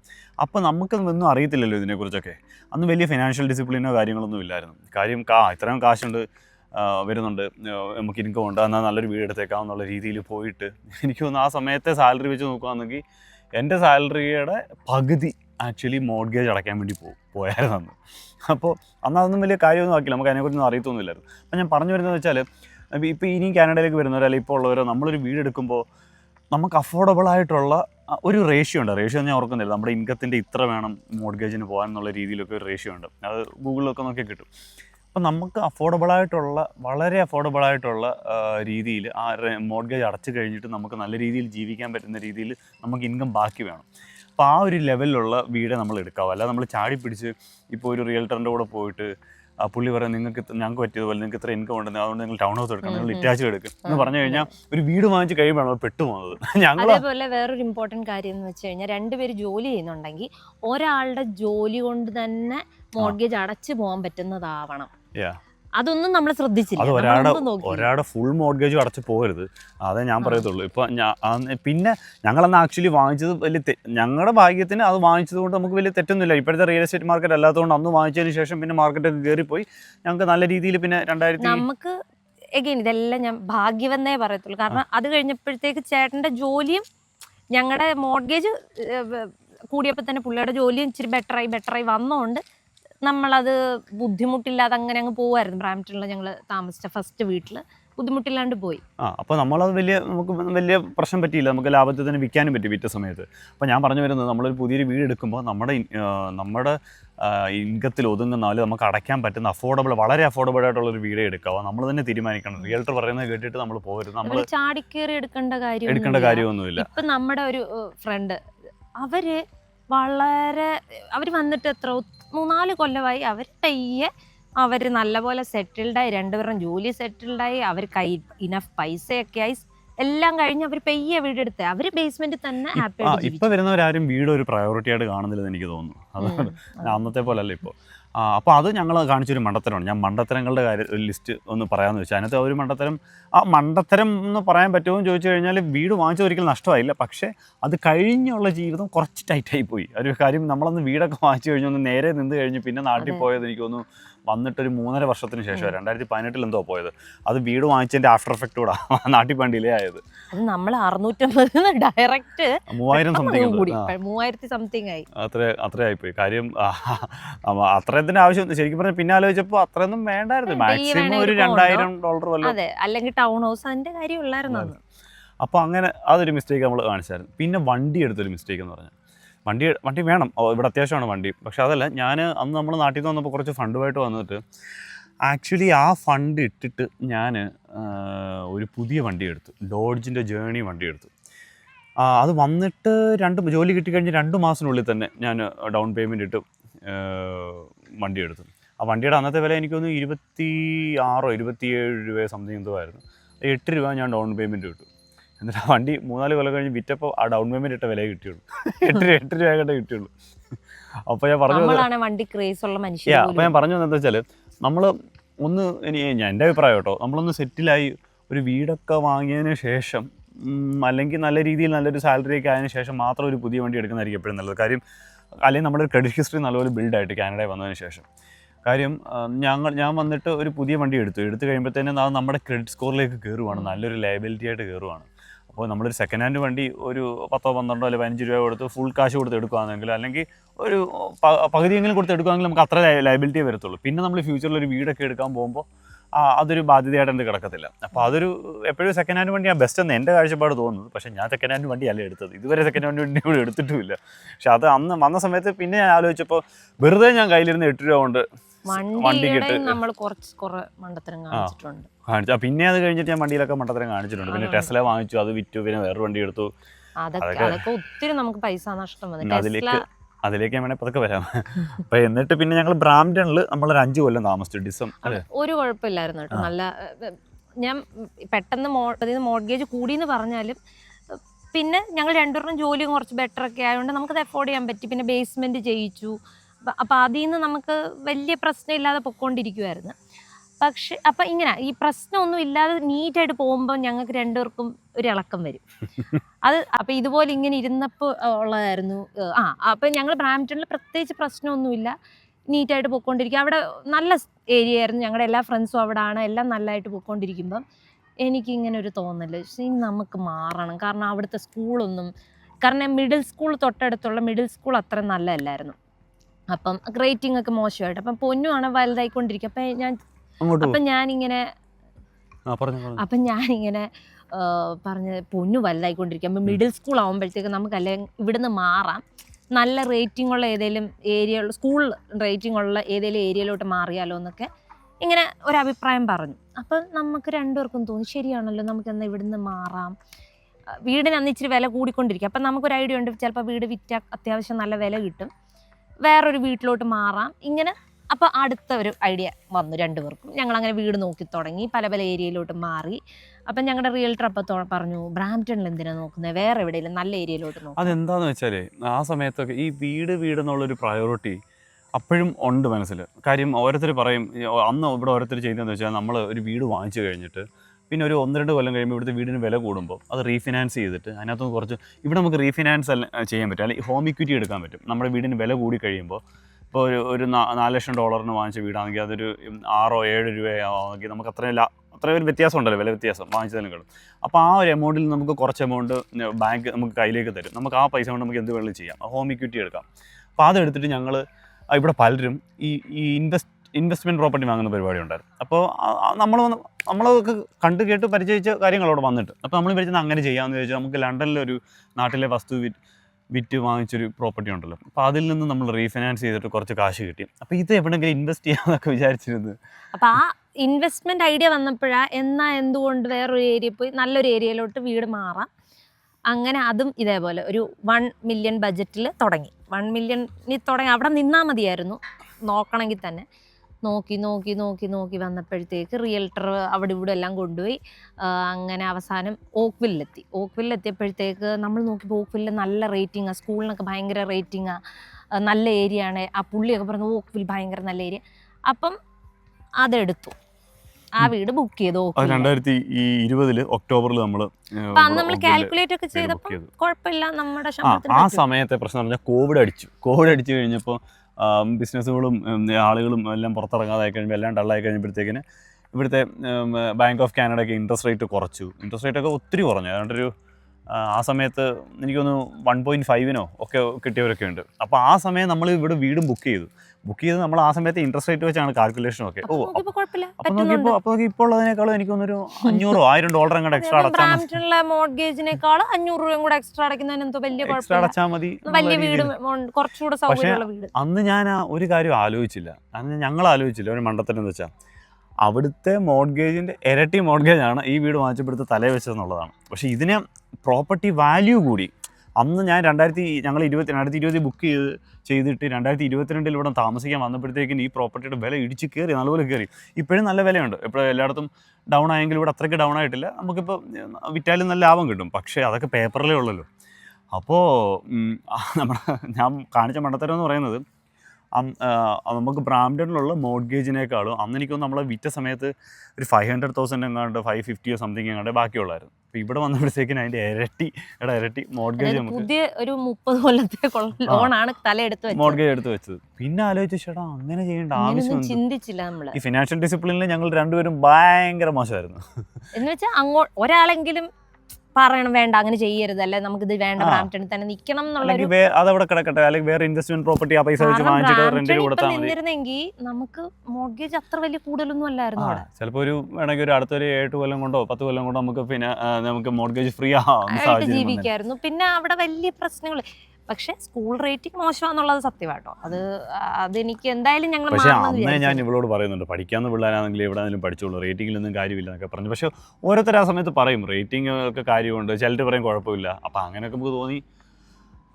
അപ്പോൾ നമുക്കൊന്നും അറിയത്തില്ലല്ലോ ഇതിനെക്കുറിച്ചൊക്കെ. അന്ന് വലിയ ഫിനാൻഷ്യൽ ഡിസിപ്ലിനോ കാര്യങ്ങളൊന്നും ഇല്ലായിരുന്നു. കാര്യം കാ ഇത്രയും കാശുണ്ട് വരുന്നുണ്ട് നമുക്ക് ഇൻകം ഉണ്ട് എന്നാൽ നല്ലൊരു വീട് എടുത്തേക്കാം എന്നുള്ള രീതിയിൽ പോയിട്ട് എനിക്ക് തോന്നുന്നു ആ സമയത്തെ സാലറി വെച്ച് നോക്കുകയാണെങ്കിൽ എന്റെ സാലറിയുടെ പകുതി ആക്ച്വലി മോഡ്ഗേജ് അടയ്ക്കാൻ വേണ്ടി പോകും പോയായിരുന്നു അന്ന്. അപ്പോൾ അന്ന് അതൊന്നും വലിയ കാര്യമൊന്നും ആക്കില്ല നമുക്ക് അതിനെക്കുറിച്ചൊന്നും അറിയത്തൊന്നുമില്ലായിരുന്നു. അപ്പോൾ ഞാൻ പറഞ്ഞു വരുന്നത് വെച്ചാൽ ഇപ്പോൾ ഇനി കാനഡയിലേക്ക് വരുന്നവരോ അല്ലെങ്കിൽ ഇപ്പോൾ ഉള്ളവരോ നമ്മളൊരു വീട് എടുക്കുമ്പോൾ നമുക്ക് അഫോർഡബിൾ ആയിട്ടുള്ള ഒരു റേഷ്യോ ഉണ്ട്. റേഷ്യോ ഞാൻ ഓർക്കുന്നില്ല. നമ്മുടെ ഇൻകത്തിന്റെ ഇത്ര വേണം മോഡ്ഗേജിന് പോകാൻ എന്നുള്ള രീതിയിലൊക്കെ ഒരു റേഷ്യോ ഉണ്ട്. അത് ഗൂഗിളിലൊക്കെ നോക്കി കിട്ടും. അപ്പം നമുക്ക് അഫോർഡബിൾ ആയിട്ടുള്ള വളരെ അഫോർഡബിൾ ആയിട്ടുള്ള രീതിയിൽ ആ മോഡ്ഗേജ് അടച്ചു കഴിഞ്ഞിട്ട് നമുക്ക് നല്ല രീതിയിൽ ജീവിക്കാൻ പറ്റുന്ന രീതിയിൽ നമുക്ക് ഇൻകം ബാക്കി വേണം. അപ്പോൾ ആ ഒരു ലെവലിലുള്ള വീട് നമ്മൾ എടുക്കാവൂ അല്ലാതെ നമ്മൾ ചാടി പിടിച്ച് ഇപ്പോൾ ഒരു റിയൽറ്ററിന്റെ കൂടെ പോയിട്ട് ആ പുള്ളി പറയാം നിങ്ങൾക്ക് ഞങ്ങൾക്ക് പറ്റിയതുപോലെ നിങ്ങൾക്ക് ഇത്ര ഇൻകം ഉണ്ടെന്ന് അതുകൊണ്ട് നിങ്ങൾ ടൗൺ ഹൗസ് എടുക്കണം നിങ്ങൾ. ഇറ്റാച്ച് എടുക്കും എന്ന് പറഞ്ഞു കഴിഞ്ഞാൽ ഒരു വീട് വാങ്ങിച്ച് കഴിയുമ്പോൾ പെട്ടുപോകുന്നത് *laughs* ഞങ്ങൾ
അതേപോലെ വേറൊരു ഇമ്പോർട്ടന്റ് കാര്യം എന്ന് വെച്ച് കഴിഞ്ഞാൽ രണ്ടുപേര് ജോലി ചെയ്യുന്നുണ്ടെങ്കിൽ ഒരാളുടെ ജോലി കൊണ്ട് തന്നെ മോർഗേജ് അടച്ചു പോകാൻ പറ്റുന്നതാവണം. അതൊന്നും നമ്മൾ ശ്രദ്ധിച്ചില്ല.
അത് ഫുൾ മോഡ്ഗേജും അടച്ച് പോകരുത്. അതേ ഞാൻ. പറയത്തുള്ളൂ. ഇപ്പൊ പിന്നെ ഞങ്ങളന്ന് ആക്ച്വലി വാങ്ങിച്ചത് വലിയ ഞങ്ങളുടെ ഭാഗ്യത്തിന് അത് വാങ്ങിച്ചത് കൊണ്ട് നമുക്ക് വലിയ തെറ്റൊന്നുമില്ല. ഇപ്പോഴത്തെ റിയൽ എസ്റ്റേറ്റ് മാർക്കറ്റ് അല്ലാത്തതുകൊണ്ട് അന്ന് വാങ്ങിച്ചതിന് ശേഷം പിന്നെ മാർക്കറ്റൊക്കെ കയറിപ്പോയി ഞങ്ങൾക്ക് നല്ല രീതിയിൽ പിന്നെ രണ്ടായിരത്തി
നമുക്ക് എഗെയിൻ ഇതെല്ലാം ഞാൻ ഭാഗ്യവെന്നേ പറയത്തുള്ളൂ. കാരണം അത് കഴിഞ്ഞപ്പോഴത്തേക്ക് ചേട്ടന്റെ ജോലിയും ഞങ്ങളുടെ മോർഗേജ് കൂടിയപ്പോൾ തന്നെ പുള്ളിയുടെ ജോലിയും ഇച്ചിരി ബെറ്ററായി ബെറ്ററായി വന്നതുകൊണ്ട് നമ്മളത് ബുദ്ധിമുട്ടില്ലാതെ അങ്ങനെ അങ്ങ് പോവായിരുന്നു. ബ്രാംപ്ടണിൽ ഞങ്ങൾ താമസിച്ച ഫസ്റ്റ് വീട്ടിൽ ബുദ്ധിമുട്ടില്ലാണ്ട് പോയി.
ആ അപ്പോൾ നമ്മളത് വലിയ നമുക്ക് വലിയ പ്രശ്നം പറ്റിയില്ല. നമുക്ക് ലാഭത്തിൽ തന്നെ വിൽക്കാനും പറ്റി വിറ്റ സമയത്ത്. അപ്പോൾ ഞാൻ പറഞ്ഞു വരുന്നത് നമ്മളൊരു പുതിയൊരു വീട് എടുക്കുമ്പോൾ നമ്മുടെ നമ്മുടെ ഇൻകത്തിൽ ഒതുങ്ങുന്നാൽ നമുക്ക് അടയ്ക്കാൻ പറ്റുന്ന അഫോർഡബിൾ വളരെ അഫോർഡബിൾ ആയിട്ടുള്ള ഒരു വീടേ എടുക്കാവോ. നമ്മൾ തന്നെ തീരുമാനിക്കണം. റിയൽട്ടർ പറയുന്നത് കേട്ടിട്ട് നമ്മൾ പോകരുത് നമ്മൾ
ചാടിക്കേറി എടുക്കേണ്ട കാര്യം
എടുക്കേണ്ട കാര്യമൊന്നുമില്ല.
ഇപ്പം നമ്മുടെ ഒരു ഫ്രണ്ട് അവർ വളരെ അവർ വന്നിട്ട് എത്ര മൂന്നാൽ കൊല്ലമായി അവർ പയ്യെ അവർ നല്ലപോലെ സെറ്റിൽഡായി രണ്ടുപേരും ജോലി സെറ്റിൽഡായി അവർ കൈ ഇനഫ് പൈസയൊക്കെ ആയി എല്ലാം കഴിഞ്ഞ് അവർ പെയ്യെ വീടെടുത്ത്. അവർ ബേസ്മെന്റ് തന്നെ
ഇപ്പൊ വരുന്നവരാരും വീട് ഒരു പ്രയോറിറ്റി ആയിട്ട് കാണുന്നില്ലെന്ന് എനിക്ക് തോന്നുന്നു. അതാണ്
പോലെ
അന്നത്തെ പോലല്ല ഇപ്പോൾ അപ്പോൾ അത് ഞങ്ങൾ കാണിച്ചൊരു മണ്ടത്തരമാണ്. ഞാൻ മണ്ടത്തരങ്ങളുടെ കാര്യം ഒരു ലിസ്റ്റ് ഒന്ന് പറയാമെന്ന് വെച്ചാൽ അതിനകത്ത് ഒരു മണ്ടത്തരം ആ മണ്ടത്തരം എന്ന് പറയാൻ പറ്റുമോ എന്ന് ചോദിച്ചു കഴിഞ്ഞാൽ വീട് വാങ്ങിച്ചത് ഒരിക്കലും നഷ്ടമായില്ല. പക്ഷേ അത് കഴിഞ്ഞുള്ള ജീവിതം കുറച്ച് ടൈറ്റായി പോയി. ഒരു കാര്യം നമ്മളന്ന് വീടൊക്കെ വാങ്ങിച്ചു കഴിഞ്ഞു ഒന്ന് നേരെ നിന്ന് കഴിഞ്ഞ് പിന്നെ നാട്ടിൽ. പോയത് എനിക്ക് തോന്നുന്നു വന്നിട്ടൊരു മൂന്നര വർഷത്തിന് ശേഷം. രണ്ടായിരത്തി പതിനെട്ടിൽ എന്തോ പോയത്. അത് വീട് വാങ്ങിച്ചതിന്റെ ആഫ്റ്റർ എഫക്റ്റ് കൂടെ. നാട്ടിൽ പണ്ട് ഡിലേ ആയത്.
അത് നമ്മൾ അറുന്നൂറ്റമ്പത് ഡയറക്റ്റ്
മൂവായിരം സംതിങ്
മൂവായിരത്തി സംതിങ് ആയി.
അത്ര അത്രയായിപ്പോയി കാര്യം ആ, ആ, അത്രയത്തിന് ആവശ്യം ശരിക്കും പറഞ്ഞാൽ പിന്നെ ആലോചിച്ചപ്പോൾ അത്രയൊന്നും വേണ്ടായിരുന്നു. മാക്സിമം ഒരു
ഒരു
രണ്ടായിരം ഡോളർ
അതെ. അല്ലെങ്കിൽ ടൗൺ ഹൗസ് അതിന്റെ കാര്യം ഉള്ളായിരുന്നു
അപ്പോൾ അങ്ങനെ അതൊരു മിസ്റ്റേക്ക് നമ്മൾ കാണിച്ചായിരുന്നു. പിന്നെ വണ്ടി എടുത്തൊരു മിസ്റ്റേക്ക് എന്ന് പറഞ്ഞാൽ. വണ്ടി വണ്ടി വേണം. ഇവിടെ അത്യാവശ്യമാണ് വണ്ടി. പക്ഷെ അതല്ല ഞാൻ അന്ന് നമ്മൾ നാട്ടിൽ നിന്ന് വന്നപ്പോൾ കുറച്ച് ഫണ്ടുമായിട്ട് വന്നിട്ട് ആക്ച്വലി ആ ഫണ്ട് ഇട്ടിട്ട് ഞാൻ ഒരു പുതിയ വണ്ടി എടുത്തു. ഡോഡ്ജിന്റെ ജേണി വണ്ടി എടുത്തു. അത് വന്നിട്ട് രണ്ട് ജോലി കിട്ടിക്കഴിഞ്ഞ് രണ്ട് മാസത്തിനുള്ളിൽ തന്നെ ഞാൻ ഡൗൺ പേയ്മെന്റ് ഇട്ട് വണ്ടി എടുത്തു. ആ വണ്ടിയുടെ അന്നത്തെ വില എനിക്ക് തോന്നുന്നു ഇരുപത്തി ആറോ ഇരുപത്തിയേഴ് രൂപയോ സംതിങ് എന്തോ ആയിരുന്നു. എട്ട് രൂപ ഞാൻ ഡൗൺ പേയ്മെന്റ് കിട്ടും എന്നിട്ട് ആ വണ്ടി മൂന്നാൽ കൊല്ലം കഴിഞ്ഞ് വിറ്റപ്പോൾ ആ ഡൗൺ പേയ്മെന്റ് ഇട്ട വില കിട്ടിയുള്ളൂ. എട്ട് രൂപ എട്ട് രൂപ കണ്ടേ കിട്ടിയുള്ളൂ. അപ്പോൾ ഞാൻ പറഞ്ഞു
വണ്ടി ക്രേസ് ഉള്ള മനുഷ്യ
അപ്പോൾ ഞാൻ പറഞ്ഞു എന്താ വെച്ചാൽ നമ്മൾ ഒന്ന് ഇനി ഞാൻ എന്റെ അഭിപ്രായം കേട്ടോ. നമ്മളൊന്ന് സെറ്റിലായി ഒരു വീടൊക്കെ വാങ്ങിയതിന് ശേഷം അല്ലെങ്കിൽ നല്ല രീതിയിൽ നല്ലൊരു സാലറി ഒക്കെ ആയതിനു ശേഷം മാത്രം ഒരു പുതിയ വണ്ടി എടുക്കുന്നതായിരിക്കും എപ്പോഴും നല്ലത്. കാര്യം അല്ലെങ്കിൽ നമ്മുടെ ക്രെഡിറ്റ് ഹിസ്റ്ററി നല്ലപോലെ ബിൽഡായിട്ട് കാനഡയിൽ വന്നതിന് ശേഷം. കാര്യം ഞങ്ങൾ ഞാൻ വന്നിട്ട് ഒരു പുതിയ വണ്ടി എടുത്തു. എടുത്തു കഴിയുമ്പോഴത്തേനും അത് നമ്മുടെ ക്രെഡിറ്റ് സ്കോറിലേക്ക് കയറുവാണ് നല്ലൊരു ലയബിലിറ്റി ആയിട്ട് കയറുവാണ് അപ്പോൾ നമ്മളൊരു സെക്കൻഡ് ഹാൻഡ് വണ്ടി ഒരു പത്തോ പന്ത്രണ്ടോ അല്ലെങ്കിൽ പതിനഞ്ച് രൂപ കൊടുത്ത് ഫുൾ കാശ് കൊടുത്ത് എടുക്കുകയാണെങ്കിൽ അല്ലെങ്കിൽ ഒരു പകുതിയെങ്കിലും കൊടുത്ത് എടുക്കുകയാണെങ്കിൽ നമുക്ക് അത്ര ലയബിലിറ്റി വരത്തുള്ളൂ. പിന്നെ നമ്മൾ ഫ്യൂച്ചറിൽ ഒരു വീടൊക്കെ എടുക്കാൻ പോകുമ്പോൾ അതൊരു ബാധ്യതയായിട്ട് എന്റെ കിടക്കത്തില്ല. അപ്പോൾ അതൊരു എപ്പോഴും സെക്കൻഡ് ഹാൻഡ് വണ്ടിയാണ് ബെസ്റ്റ് എന്ന് എന്റെ കാഴ്ചപ്പാട് തോന്നുന്നത്. പക്ഷേ ഞാൻ സെക്കൻഡ് ഹാൻഡ് വണ്ടിയല്ല എടുത്തത്. ഇതുവരെ സെക്കൻഡ് ഹാൻഡ് വണ്ടി ഇവിടെ എടുത്തിട്ടുമില്ല. പക്ഷേ അത് അന്ന് വന്ന സമയത്ത് പിന്നെ ഞാൻ ആലോചിച്ചപ്പോൾ വെറുതെ ഞാൻ കയ്യിലിരുന്ന് എട്ട് രൂപ കൊണ്ട്
നമ്മൾ കുറച്ച് കുറെ മണ്ടത്തരം കാണിച്ചിട്ടുണ്ട്.
കാണിച്ചു. പിന്നെ അത് കഴിഞ്ഞിട്ട് ഞാൻ വണ്ടിയിലൊക്കെ മണ്ടത്തരം കാണിച്ചിട്ടുണ്ട്. പിന്നെ ടെസ്ല വാങ്ങിച്ചു അത് വിറ്റു പിന്നെ വേറൊരു വണ്ടി എടുത്തു.
അതൊക്കെ ഒത്തിരി നമുക്ക് പൈസ നഷ്ടം വന്നു.
അതിലേക്ക് അതിലേക്ക് വേണേ പതുക്കെ വരാം. അപ്പൊ എന്നിട്ട് പിന്നെ ഞങ്ങൾ ബ്രാംപ്ടണിൽ നമ്മളൊരു അഞ്ചു കൊല്ലം താമസിച്ചു ഡിസം.
ഒരു കുഴപ്പമില്ലായിരുന്നു കേട്ടോ. നല്ല ഞാൻ പെട്ടെന്ന് അതായത് മോഡ്ഗേജ് കൂടിയെന്ന് പറഞ്ഞാലും പിന്നെ ഞങ്ങൾ രണ്ടുപേരും ജോലിയും കുറച്ച് ബെറ്റർ ഒക്കെ ആയതുകൊണ്ട് നമുക്കത് അഫോർഡ് ചെയ്യാൻ പറ്റി. പിന്നെ ബേസ്മെന്റ് ചെയ്യിച്ചു. അപ്പ- അതിൽ നിന്ന് നമുക്ക് വലിയ പ്രശ്നമില്ലാതെ പൊക്കോണ്ടിരിക്കുമായിരുന്നു പക്ഷെ അപ്പം ഇങ്ങനെ ഈ പ്രശ്നമൊന്നും ഇല്ലാതെ നീറ്റായിട്ട് പോകുമ്പോൾ ഞങ്ങൾക്ക് രണ്ടുപേർക്കും ഒരു ഇളക്കം വരും. അത് അപ്പം ഇതുപോലെ ഇങ്ങനെ ഇരുന്നപ്പോൾ ഉള്ളതായിരുന്നു. ആ അപ്പം ഞങ്ങൾ ബ്രാംപ്റ്റണിൽ പ്രത്യേകിച്ച് പ്രശ്നമൊന്നുമില്ല. നീറ്റായിട്ട് പൊയ്ക്കൊണ്ടിരിക്കുക അവിടെ നല്ല ഏരിയ ആയിരുന്നു ഞങ്ങളുടെ എല്ലാ ഫ്രണ്ട്സും അവിടെ ആണ് എല്ലാം നല്ലതായിട്ട് പൊയ്ക്കൊണ്ടിരിക്കുമ്പം എനിക്കിങ്ങനെ ഒരു തോന്നൽ. ഇനി നമുക്ക് മാറണം. കാരണം അവിടുത്തെ സ്കൂളൊന്നും കാരണം മിഡിൽ സ്കൂൾ തൊട്ടടുത്തുള്ള മിഡിൽ സ്കൂൾ അത്ര നല്ലതല്ലായിരുന്നു. അപ്പം റേറ്റിംഗ് ഒക്കെ മോശമായിട്ട്. അപ്പം പൊന്നുമാണ് വലുതായിക്കൊണ്ടിരിക്കുക. അപ്പം ഞാൻ അപ്പം ഞാനിങ്ങനെ അപ്പം ഞാനിങ്ങനെ പറഞ്ഞ് പൊന്നു വലുതായിക്കൊണ്ടിരിക്കും അപ്പം മിഡിൽ സ്കൂൾ ആകുമ്പോഴത്തേക്ക് നമുക്കല്ലേ ഇവിടുന്ന് മാറാം. നല്ല റേറ്റിംഗ് ഉള്ള ഏതെങ്കിലും ഏരിയ സ്കൂൾ റേറ്റിംഗ് ഉള്ള ഏതെങ്കിലും ഏരിയയിലോട്ട് മാറിയാലോ എന്നൊക്കെ ഇങ്ങനെ ഒരു അഭിപ്രായം പറഞ്ഞു. അപ്പം നമുക്ക് രണ്ടുപേർക്കും തോന്നി ശരിയാണല്ലോ നമുക്ക് എന്നാൽ ഇവിടുന്ന് മാറാം. വീടിന് അന്ന് ഇച്ചിരി വില കൂടിക്കൊണ്ടിരിക്കും അപ്പം നമുക്കൊരു ഐഡിയ ഉണ്ട് ചിലപ്പോൾ വീട് വിറ്റ അത്യാവശ്യം നല്ല വില കിട്ടും. വേറൊരു വീട്ടിലോട്ട് മാറാം. ഇങ്ങനെ അപ്പോൾ അടുത്ത ഒരു ഐഡിയ വന്നു രണ്ടുപേർക്കും. ഞങ്ങൾ അങ്ങനെ വീട് നോക്കി തുടങ്ങി പല പല ഏരിയയിലോട്ട് മാറി. അപ്പം ഞങ്ങളുടെ റിയൽറ്റർ അപ്പോൾ പറഞ്ഞു ബ്രാംപ്ടണിൽ എന്തിനാണ് നോക്കുന്നത് വേറെ എവിടെയെങ്കിലും നല്ല ഏരിയയിലോട്ട് നോക്കും.
അതെന്താന്ന് വെച്ചാൽ ആ സമയത്തൊക്കെ ഈ വീട് വീട് എന്നുള്ളൊരു പ്രയോറിറ്റി അപ്പോഴും ഉണ്ട് മനസ്സിൽ കാര്യം ഓരോരുത്തർ പറയും അന്ന് ഇവിടെ ഓരോരുത്തർ ചെയ്യുന്നതെന്ന് വെച്ചാൽ നമ്മൾ ഒരു വീട് വാങ്ങിച്ചു കഴിഞ്ഞിട്ട് പിന്നെ ഒരു ഒന്ന് രണ്ട് കൊല്ലം കഴിയുമ്പോൾ ഇവിടുത്തെ വീടിന് വില കൂടുമ്പോൾ അത് റീഫിനാൻസ് ചെയ്തിട്ട് അതിനകത്ത് കുറച്ച് ഇവിടെ നമുക്ക് റീഫിനാൻസ് അല്ല ചെയ്യാൻ പറ്റും. അല്ലെങ്കിൽ ഹോം ഇക്വിറ്റി എടുക്കാൻ പറ്റും. നമ്മുടെ വീടിന് വില കൂടി കഴിയുമ്പോൾ ഇപ്പോൾ ഒരു ഒരു നാല് ലക്ഷം ഡോളറിന് വാങ്ങിച്ച വീടാണെങ്കിൽ അതൊരു ആറോ ഏഴ് രൂപയാണെങ്കിൽ നമുക്ക് അത്രയും ലാ അത്രയും ഒരു വ്യത്യാസം ഉണ്ടല്ലോ വില വ്യത്യാസം വാങ്ങിച്ചതിനേക്കാളും. അപ്പോൾ ആ ഒരു എമൗണ്ടിൽ നമുക്ക് കുറച്ച് എമൗണ്ട് ബാങ്ക് നമുക്ക് കയ്യിലേക്ക് തരും. നമുക്ക് ആ പൈസ കൊണ്ട് നമുക്ക് എന്ത് വേണമെങ്കിലും ചെയ്യാം. ഹോം ഇക്വിറ്റി എടുക്കാം. അപ്പോൾ അതെടുത്തിട്ട് ഞങ്ങൾ ഇവിടെ പലരും ഈ ഈ ഇൻവെസ്റ്റ് ഇൻവെസ്റ്റ്മെന്റ് പ്രോപ്പർട്ടി വാങ്ങുന്ന പരിപാടി ഉണ്ടായിരുന്നു. അപ്പോൾ നമ്മൾ നമ്മളൊക്കെ കണ്ട് കേട്ട് പരിചയിച്ച കാര്യങ്ങളോട് വന്നിട്ട്. അപ്പോൾ നമ്മൾ വിചാരിച്ചത് അങ്ങനെ ചെയ്യാമെന്ന് ചോദിച്ചാൽ നമുക്ക് ലണ്ടനിലൊരു നാട്ടിലെ വസ്തു വിറ്റ് വാങ്ങിച്ചൊരു പ്രോപ്പർട്ടി ഉണ്ടല്ലോ. അപ്പോൾ അതിൽ നിന്ന് നമ്മൾ റീഫിനാൻസ് ചെയ്തിട്ട് കുറച്ച് കാശ് കിട്ടി. അപ്പോൾ ഇത് എവിടെയെങ്കിലും ഇൻവെസ്റ്റ് ചെയ്യാമെന്നൊക്കെ വിചാരിച്ചിരുന്നത്
അപ്പോൾ ആ ഇൻവെസ്റ്റ്മെന്റ് ഐഡിയ വന്നപ്പോഴാ എന്നാ എന്തുകൊണ്ട് വേറൊരു ഏരിയ പോയി നല്ലൊരു ഏരിയയിലോട്ട് വീട് മാറാം. അങ്ങനെ അതും ഇതേപോലെ ഒരു വൺ മില്യൺ ബജറ്റിൽ തുടങ്ങി. വൺ മില്യണിൽ തുടങ്ങി. അവിടെ നിന്നാൽ മതിയായിരുന്നു. നോക്കണമെങ്കിൽ തന്നെ. നോക്കി നോക്കി നോക്കി നോക്കി വന്നപ്പോഴത്തേക്ക് റിയൽട്ടർ അവിടെ ഇവിടെ എല്ലാം കൊണ്ടുപോയി. അങ്ങനെ അവസാനം ഓക്വില്ലെത്തി. ഓക്വില്ലെത്തിയപ്പോഴത്തേക്ക് നമ്മൾ നോക്കിയപ്പോൾ ഓക്വില്ല നല്ല റേറ്റിംഗാണ് സ്കൂളിനൊക്കെ ഭയങ്കര റേറ്റിംഗാണ് നല്ല ഏരിയ ആണ്. ആ പുള്ളിയൊക്കെ പറഞ്ഞു ഓക്വിൽ ഭയങ്കര നല്ല ഏരിയ. അപ്പം അതെടുത്തു. ആ വീട് ബുക്ക് ചെയ്തു
രണ്ടായിരത്തി ഈ ഒക്ടോബറിൽ നമ്മൾ
നമ്മൾ കാൽക്കുലേറ്റ് ഒക്കെ ചെയ്തപ്പോൾ കുഴപ്പമില്ല നമ്മുടെ
ആ ആ സമയത്തെ പ്രശ്നം പറഞ്ഞാൽ കോവിഡ് അടിച്ചു. കോവിഡ് അടിച്ചു കഴിഞ്ഞപ്പോൾ ബിസിനസ്സുകളും ആളുകളും എല്ലാം പുറത്തിറങ്ങാതായി കഴിയുമ്പോൾ എല്ലാം ഡള്ളായി കഴിയുമ്പോഴത്തേക്കിന് ഇവിടുത്തെ ബാങ്ക് ഓഫ് കാനഡയ്ക്ക് ഇൻട്രസ്റ്റ് റേറ്റ് കുറച്ചു. ഇൻട്രസ്റ്റ് റേറ്റ് ഒക്കെ ഒത്തിരി കുറഞ്ഞു. അതുകൊണ്ടൊരു ആ, സമയത്ത് എനിക്കൊന്ന് വൺ പോയിന്റ് ഫൈവിനോ ഒക്കെ കിട്ടിയവരൊക്കെ ഉണ്ട്. അപ്പോൾ ആ സമയം നമ്മൾ ഇവിടെ വീടും ബുക്ക് ചെയ്തു. ബുക്ക് ചെയ്ത് നമ്മൾ ആ സമയത്ത് ഇൻട്രസ്റ്റ് റേറ്റ് വെച്ചാണ് കാൽക്കുലേഷൻ ഒക്കെ. ഓ അപ്പോൾ നോക്കിയപ്പോൾ അപ്പോൾ ഇപ്പോൾ ഉള്ളതിനേക്കാളും എനിക്കൊന്നൊരു അഞ്ഞൂറോ ആയിരം ഡോളർ അങ്ങോട്ട് എക്സ്ട്രാ അടച്ചാൽ
മോർഗേജിനേക്കാൾ അഞ്ഞൂറ് രൂപയും കൂടെ എക്സ്ട്രാ അടയ്ക്കുന്നതിന് എന്തോ വലിയ
എക്സ്ട്രാ അടച്ചാൽ മതി
വലിയ വീട്. കുറച്ചുകൂടെ സൗകര്യമുള്ള വീട്.
അന്ന് ഞാൻ ഒരു കാര്യം ആലോചിച്ചില്ല. അന്ന് ഞങ്ങൾ ആലോചിച്ചില്ല ഒരു മണ്ടത്തരം എന്ന് വെച്ചാൽ അവിടുത്തെ മോഡ്ഗേജിന്റെ ഇരട്ടി മോഡ്ഗേജാണ് ഈ വീട് വാങ്ങിച്ചപ്പോഴത്തെ തലേ വെച്ചതെന്നുള്ളതാണ്. പക്ഷേ ഇതിന് പ്രോപ്പർട്ടി വാല്യൂ കൂടി. അന്ന് ഞാൻ രണ്ടായിരത്തി ഞങ്ങൾ ഇരുപത്തി രണ്ടായിരത്തി ഇരുപതിൽ ബുക്ക് ചെയ്ത് ചെയ്തിട്ട് രണ്ടായിരത്തി ഇരുപത്തിരണ്ടിൽ ഇവിടെ താമസിക്കാൻ വന്നപ്പോഴത്തേക്കും ഈ പ്രോപ്പർട്ടിയുടെ വില ഇടിച്ച് കയറി നല്ലപോലെ കയറി. ഇപ്പോഴും നല്ല വിലയുണ്ട്. ഇപ്പോൾ എല്ലായിടത്തും ഡൗൺ ആയെങ്കിലും ഇവിടെ അത്രയ്ക്ക് ഡൗൺ ആയിട്ടില്ല. നമുക്കിപ്പോൾ വിറ്റാലും നല്ല ലാഭം കിട്ടും. പക്ഷേ അതൊക്കെ പേപ്പറിലേ ഉള്ളല്ലോ. അപ്പോൾ നമ്മുടെ ഞാൻ കാണിച്ച മണ്ടത്തരം എന്ന് പറയുന്നത് നമുക്ക് ബ്രാംഡനിലുള്ള മോഡ്ഗേജിനേക്കാളും അന്ന് എനിക്കൊന്ന് നമ്മളെ വിറ്റ സമയത്ത് ഒരു ഫൈവ് ഹൺഡ്രഡ് തൗസൻഡ് എങ്ങാണ്ട് ഫൈവ് ഫിഫ്റ്റിയോ സംതിങ് എങ്ങാണ്ട് ബാക്കിയുള്ളായിരുന്നു. അപ്പോൾ ഇവിടെ വന്നപ്പോഴത്തേക്കിന് അതിന്റെ ഇരട്ടി എടാ ഇരട്ടി മോഡ്ഗേജ്
പുതിയ ഒരു മുപ്പത് കൊല്ലത്തെ ലോണാണ് തലയെടുത്ത്
മോഡ്ഗേജ് എടുത്ത് വെച്ചത്. പിന്നെ ആലോചിച്ചു ചേട്ടാ അങ്ങനെ ചെയ്യേണ്ട ആവശ്യം
ചിന്തിച്ചില്ല നമ്മൾ
ഈ ഫിനാൻഷ്യൽ ഡിസിപ്ലിനിൽ ഞങ്ങൾ രണ്ടുപേരും ഭയങ്കര മോശമായിരുന്നു.
എന്ന് വെച്ചാൽ ഒരാളെങ്കിലും പറയണം വേണ്ട അങ്ങനെ ചെയ്യരുത്. അല്ലെ? നമുക്ക് ഇത്
വേണ്ട.
ബ്രാംപ്ടണിൽ തന്നെ നിൽക്കണം എന്നുള്ള
അതവിടെ കിടക്കട്ടെ. അല്ലെങ്കിൽ വേറെ ഇൻവെസ്റ്റ്മെന്റ് പ്രോപ്പർട്ടി ആ പൈസ വെച്ച് വാങ്ങിച്ചിട്ട് റെന്റിന് കൊടുത്താൽ മതി.
നിന്നിരുന്നെങ്കിൽ നമുക്ക് മോർഗേജ് അത്ര വലിയ കൂടുതലൊന്നും അല്ലായിരുന്നു അവിടെ.
ചിലപ്പോൾ ഒരു വേണമെങ്കിൽ ഒരു അടുത്തൊരു ഏഴ് കൊല്ലം കൊണ്ടോ പത്ത് കൊല്ലം കൊണ്ടോ നമുക്ക് പിന്നെ നമുക്ക് മോർഗേജ് ഫ്രീ ആവാം
ജീവിക്കായിരുന്നു. പിന്നെ അവിടെ വലിയ പ്രശ്നങ്ങൾ പക്ഷെ സ്കൂൾ റേറ്റിംഗ് മോശമാണെന്നുള്ളത് സത്യമാട്ടോ. അത് അതെനിക്ക് എന്തായാലും ഞങ്ങൾ
പക്ഷേ അന്നേ ഞാൻ ഇവളോട് പറയുന്നുണ്ട് പഠിക്കാവുന്ന പിള്ളേരാണെങ്കിൽ എവിടെ ആണെങ്കിലും പഠിച്ചോളൂ റേറ്റിംഗിലൊന്നും കാര്യമില്ല എന്നൊക്കെ പറഞ്ഞു. പക്ഷേ ഓരോരുത്തർ ആ സമയത്ത് പറയും റേറ്റിംഗ് ഒക്കെ കാര്യമുണ്ട് ചിലർ പറയും കുഴപ്പമില്ല. അപ്പോൾ അങ്ങനെയൊക്കെ നമുക്ക് തോന്നി.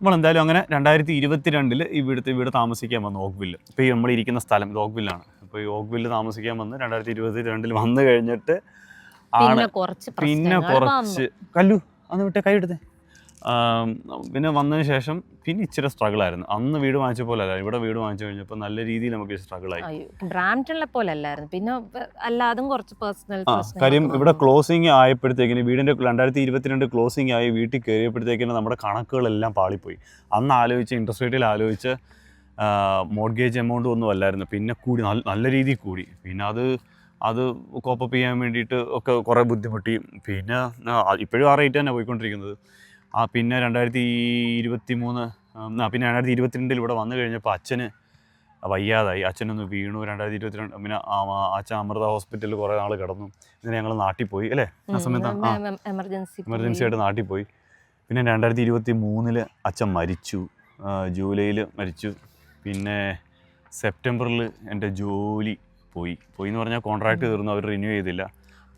നമ്മൾ എന്തായാലും അങ്ങനെ രണ്ടായിരത്തി ഇരുപത്തി രണ്ടിൽ ഇവിടുത്തെ വീട് താമസിക്കാൻ വന്നു ഓക്വില്ല് ഇപ്പോൾ ഈ നമ്മൾ ഇരിക്കുന്ന സ്ഥലം ഇത് ഓക്വില്ലാണ് ഇപ്പോൾ ഈ ഓക്വില്ല് താമസിക്കാൻ വന്ന് രണ്ടായിരത്തി ഇരുപത്തി രണ്ടിൽ വന്നു കഴിഞ്ഞിട്ട് ആണ്
പിന്നെ കുറച്ച്
കല്ലു അന്ന് വിട്ടേ കൈ എടുത്തേ. പിന്നെ വന്നതിന് ശേഷം പിന്നെ ഇച്ചിരി സ്ട്രഗിൾ ആയിരുന്നു. അന്ന് വീട് വാങ്ങിച്ച പോലെ അല്ല ഇവിടെ വീട് വാങ്ങിച്ചു കഴിഞ്ഞപ്പോൾ നല്ല രീതിയിൽ നമുക്ക് സ്ട്രഗിൾ ആയി.
ബ്രാംപ്ടണിലെ പോലെ അല്ലായിരുന്നു. പിന്നെ അല്ലാതും കുറച്ച് പേഴ്സണൽ
ആ കാര്യം ഇവിടെ ക്ലോസിംഗ് ആയപ്പോഴത്തേക്കിന് വീടിന്റെ രണ്ടായിരത്തി ഇരുപത്തിരണ്ട് ക്ലോസിങ് ആയി വീട്ടിൽ കയറിയപ്പോഴത്തേക്കിന് നമ്മുടെ കണക്കുകളെല്ലാം പാളിപ്പോയി. അന്ന് ആലോചിച്ച് ഇൻട്രസ്റ്റ് റേറ്റിൽ ആലോചിച്ച് മോർഗേജ് എമൗണ്ട് ഒന്നും അല്ലായിരുന്നു. പിന്നെ കൂടി നല്ല നല്ല രീതിയിൽ കൂടി. പിന്നെ അത് അത് കോപ്പപ്പ് ചെയ്യാൻ വേണ്ടിയിട്ട് ഒക്കെ കുറേ ബുദ്ധിമുട്ടി. പിന്നെ ഇപ്പോഴും ആ റേറ്റ് തന്നെ പോയിക്കൊണ്ടിരിക്കുന്നത്. ആ പിന്നെ രണ്ടായിരത്തി ഇരുപത്തി മൂന്ന് ആ, പിന്നെ രണ്ടായിരത്തി ഇരുപത്തിരണ്ടിൽ ഇവിടെ വന്നു കഴിഞ്ഞപ്പോൾ അച്ഛന് വയ്യാതായി. അച്ഛനൊന്ന് വീണു. രണ്ടായിരത്തി ഇരുപത്തിരണ്ട് പിന്നെ അച്ഛൻ അമൃത ഹോസ്പിറ്റലിൽ കുറേ നാൾ കിടന്നു. പിന്നെ ഞങ്ങൾ നാട്ടിൽ പോയി അല്ലേ? ആ സമയത്ത്
എമർജൻസി
എമർജൻസി ആയിട്ട് നാട്ടിൽ പോയി. പിന്നെ രണ്ടായിരത്തി ഇരുപത്തി മൂന്നിൽ അച്ഛൻ മരിച്ചു. ജൂലൈയിൽ മരിച്ചു. പിന്നെ സെപ്റ്റംബറിൽ എന്റെ ജോലി പോയി. പോയി എന്ന് പറഞ്ഞാൽ കോൺട്രാക്ട് തീർന്നു. അവർ റിന്യൂ ചെയ്തില്ല.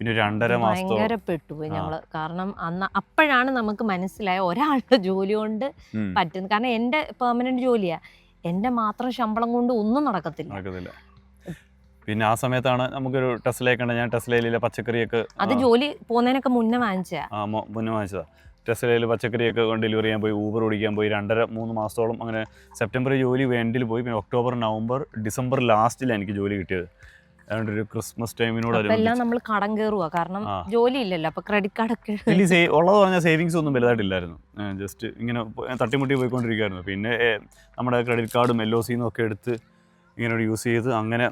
പിന്നെ ഒരു രണ്ടര മാസം
ഭയങ്കര പെട്ടുപോയി. ഞങ്ങൾ. കാരണം അന്ന് അപ്പോഴാണ് നമുക്ക് മനസ്സിലായ ഒരാളുടെ ജോലി കൊണ്ട് പറ്റുന്നത്. കാരണം എന്റെ പെർമനന്റ് ജോലിയാ. എന്റെ മാത്രം ശമ്പളം കൊണ്ട് ഒന്നും നടക്കത്തില്ല.
നടക്കത്തില്ല. പിന്നെ ആ സമയത്താണ് നമുക്കൊരു ടെസ്ലയൊക്കെ ഉണ്ട്. ഞാൻ ടെസ്ലയിലെ പച്ചക്കറിയൊക്കെ
അത് ജോലി പോകുന്നതിനൊക്കെ മുന്നേ വാങ്ങിച്ചാ
ആ മൊ- മുന്നേ വാങ്ങിച്ചതാ. ടെസ്ലയിൽ പച്ചക്കറിയൊക്കെ കൊണ്ട് ഡെലിവറി ചെയ്യാൻ പോയി ഊബർ ഓടിക്കാൻ പോയി രണ്ടര മൂന്ന് മാസത്തോളം അങ്ങനെ സെപ്റ്റംബർ ജോലി വേണ്ടിൽ പോയി. പിന്നെ ഒക്ടോബർ നവംബർ ഡിസംബർ ലാസ്റ്റിലാണ് എനിക്ക് ജോലി കിട്ടിയത്. അതുകൊണ്ട് ഒരു ക്രിസ്മസ് ടൈമിനോട്
എല്ലാം നമ്മൾ കടം കയറുക കാരണം. ജോലി ഇല്ലല്ലോ അപ്പൊ ക്രെഡിറ്റ് കാർഡ് ഒക്കെ
വലിയ ഉള്ളത് പറഞ്ഞാൽ സേവിങ്സ് ഒന്നും വലുതായിട്ടില്ലായിരുന്നു. ജസ്റ്റ് ഇങ്ങനെ തട്ടിമുട്ടി പോയിക്കൊണ്ടിരിക്കുകയായിരുന്നു പിന്നെ നമ്മുടെ ക്രെഡിറ്റ് കാർഡും എൽ ഒ സിന്നും ഒക്കെ എടുത്ത് ഇങ്ങനെ യൂസ് ചെയ്ത് അങ്ങനെ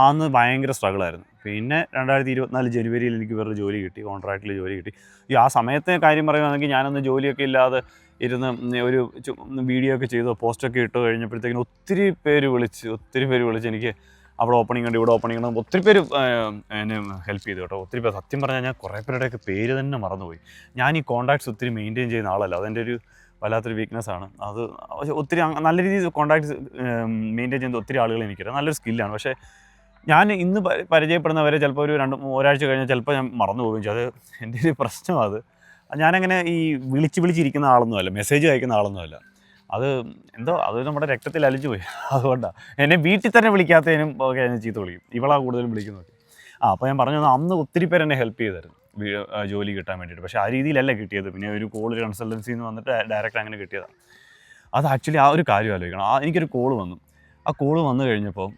ആന്ന് ഭയങ്കര സ്ട്രഗിളായിരുന്നു പിന്നെ രണ്ടായിരത്തി ഇരുപത്തിനാല് ജനുവരിയിൽ എനിക്ക് വേറൊരു ജോലി കിട്ടി. കോൺട്രാക്റ്റിൽ ജോലി കിട്ടി. ഈ ആ സമയത്തെ കാര്യം പറയുകയാണെങ്കിൽ ഞാനൊന്ന് ജോലിയൊക്കെ ഇല്ലാതെ ഇരുന്ന് ഒരു വീഡിയോ ഒക്കെ ചെയ്തോ പോസ്റ്റൊക്കെ ഇട്ട് കഴിഞ്ഞപ്പോഴത്തേക്കിനും ഒത്തിരി പേര് വിളിച്ച് ഒത്തിരി പേര് വിളിച്ച് എനിക്ക് അവിടെ ഓപ്പണിംഗ് ഉണ്ട് ഇവിടെ ഓപ്പണിംഗ് ഉണ്ട്. ഒത്തിരി പേര് എന്നെ ഹെൽപ്പ് ചെയ്തു കേട്ടോ. ഒത്തിരി പേര് സത്യം പറഞ്ഞാൽ ഞാൻ കുറേ പേരുടെയൊക്കെ പേര് തന്നെ മറന്നുപോയി. ഞാൻ ഈ കോൺടാക്ട്സ് ഒത്തിരി മെയിന്റെയിൻ ചെയ്യുന്ന ആളല്ല. അതെന്റെ ഒരു വല്ലാത്തൊരു വീക്ക്നെസ് ആണ്. അത് പക്ഷേ ഒത്തിരി നല്ല രീതിയിൽ കോൺടാക്ട്സ് മെയിന്റെയിൻ ചെയ്യുന്ന ഒത്തിരി ആളുകൾ എനിക്കറിയാം. നല്ലൊരു സ്കില്ലാണ് പക്ഷേ ഞാൻ ഇന്ന് പരിചയപ്പെടുന്നവരെ ചിലപ്പോൾ ഒരു രണ്ട് ഒരാഴ്ച കഴിഞ്ഞാൽ ചിലപ്പോൾ ഞാൻ മറന്നു പോകും അത് എന്റെ ഒരു പ്രശ്നം അത്. ഞാനങ്ങനെ ഈ വിളിച്ച് വിളിച്ചിരിക്കുന്ന ആളൊന്നുമല്ല മെസ്സേജ് അയക്കുന്ന ആളൊന്നുമല്ല. അത് എന്തോ അത് നമ്മുടെ രക്തത്തിൽ അലിഞ്ഞു പോയി. അതുകൊണ്ടാണ് എന്നെ വീട്ടിൽ തന്നെ വിളിക്കാത്തതിനും ഒക്കെ ഞാൻ ചീത്ത വിളിക്കും. ഇവളാ കൂടുതലും വിളിക്കുന്നത്. ആ അപ്പോൾ ഞാൻ പറഞ്ഞു അന്ന് ഒത്തിരി പേര് എന്നെ ഹെൽപ്പ് ചെയ്തായിരുന്നു. ജോലി കിട്ടാൻ വേണ്ടിയിട്ട്. പക്ഷേ ആ രീതിയിലല്ല കിട്ടിയത്. പിന്നെ ഒരു കോൾ കൺസൾട്ടൻസി എന്ന് വന്നിട്ട് ഡയറക്റ്റ് അങ്ങനെ കിട്ടിയതാണ് അത് ആക്ച്വലി ആ ഒരു കാര്യം ആലോചിക്കണം. ആ എനിക്കൊരു കോൾ വന്നു. ആ കോൾ വന്നു കഴിഞ്ഞപ്പോൾ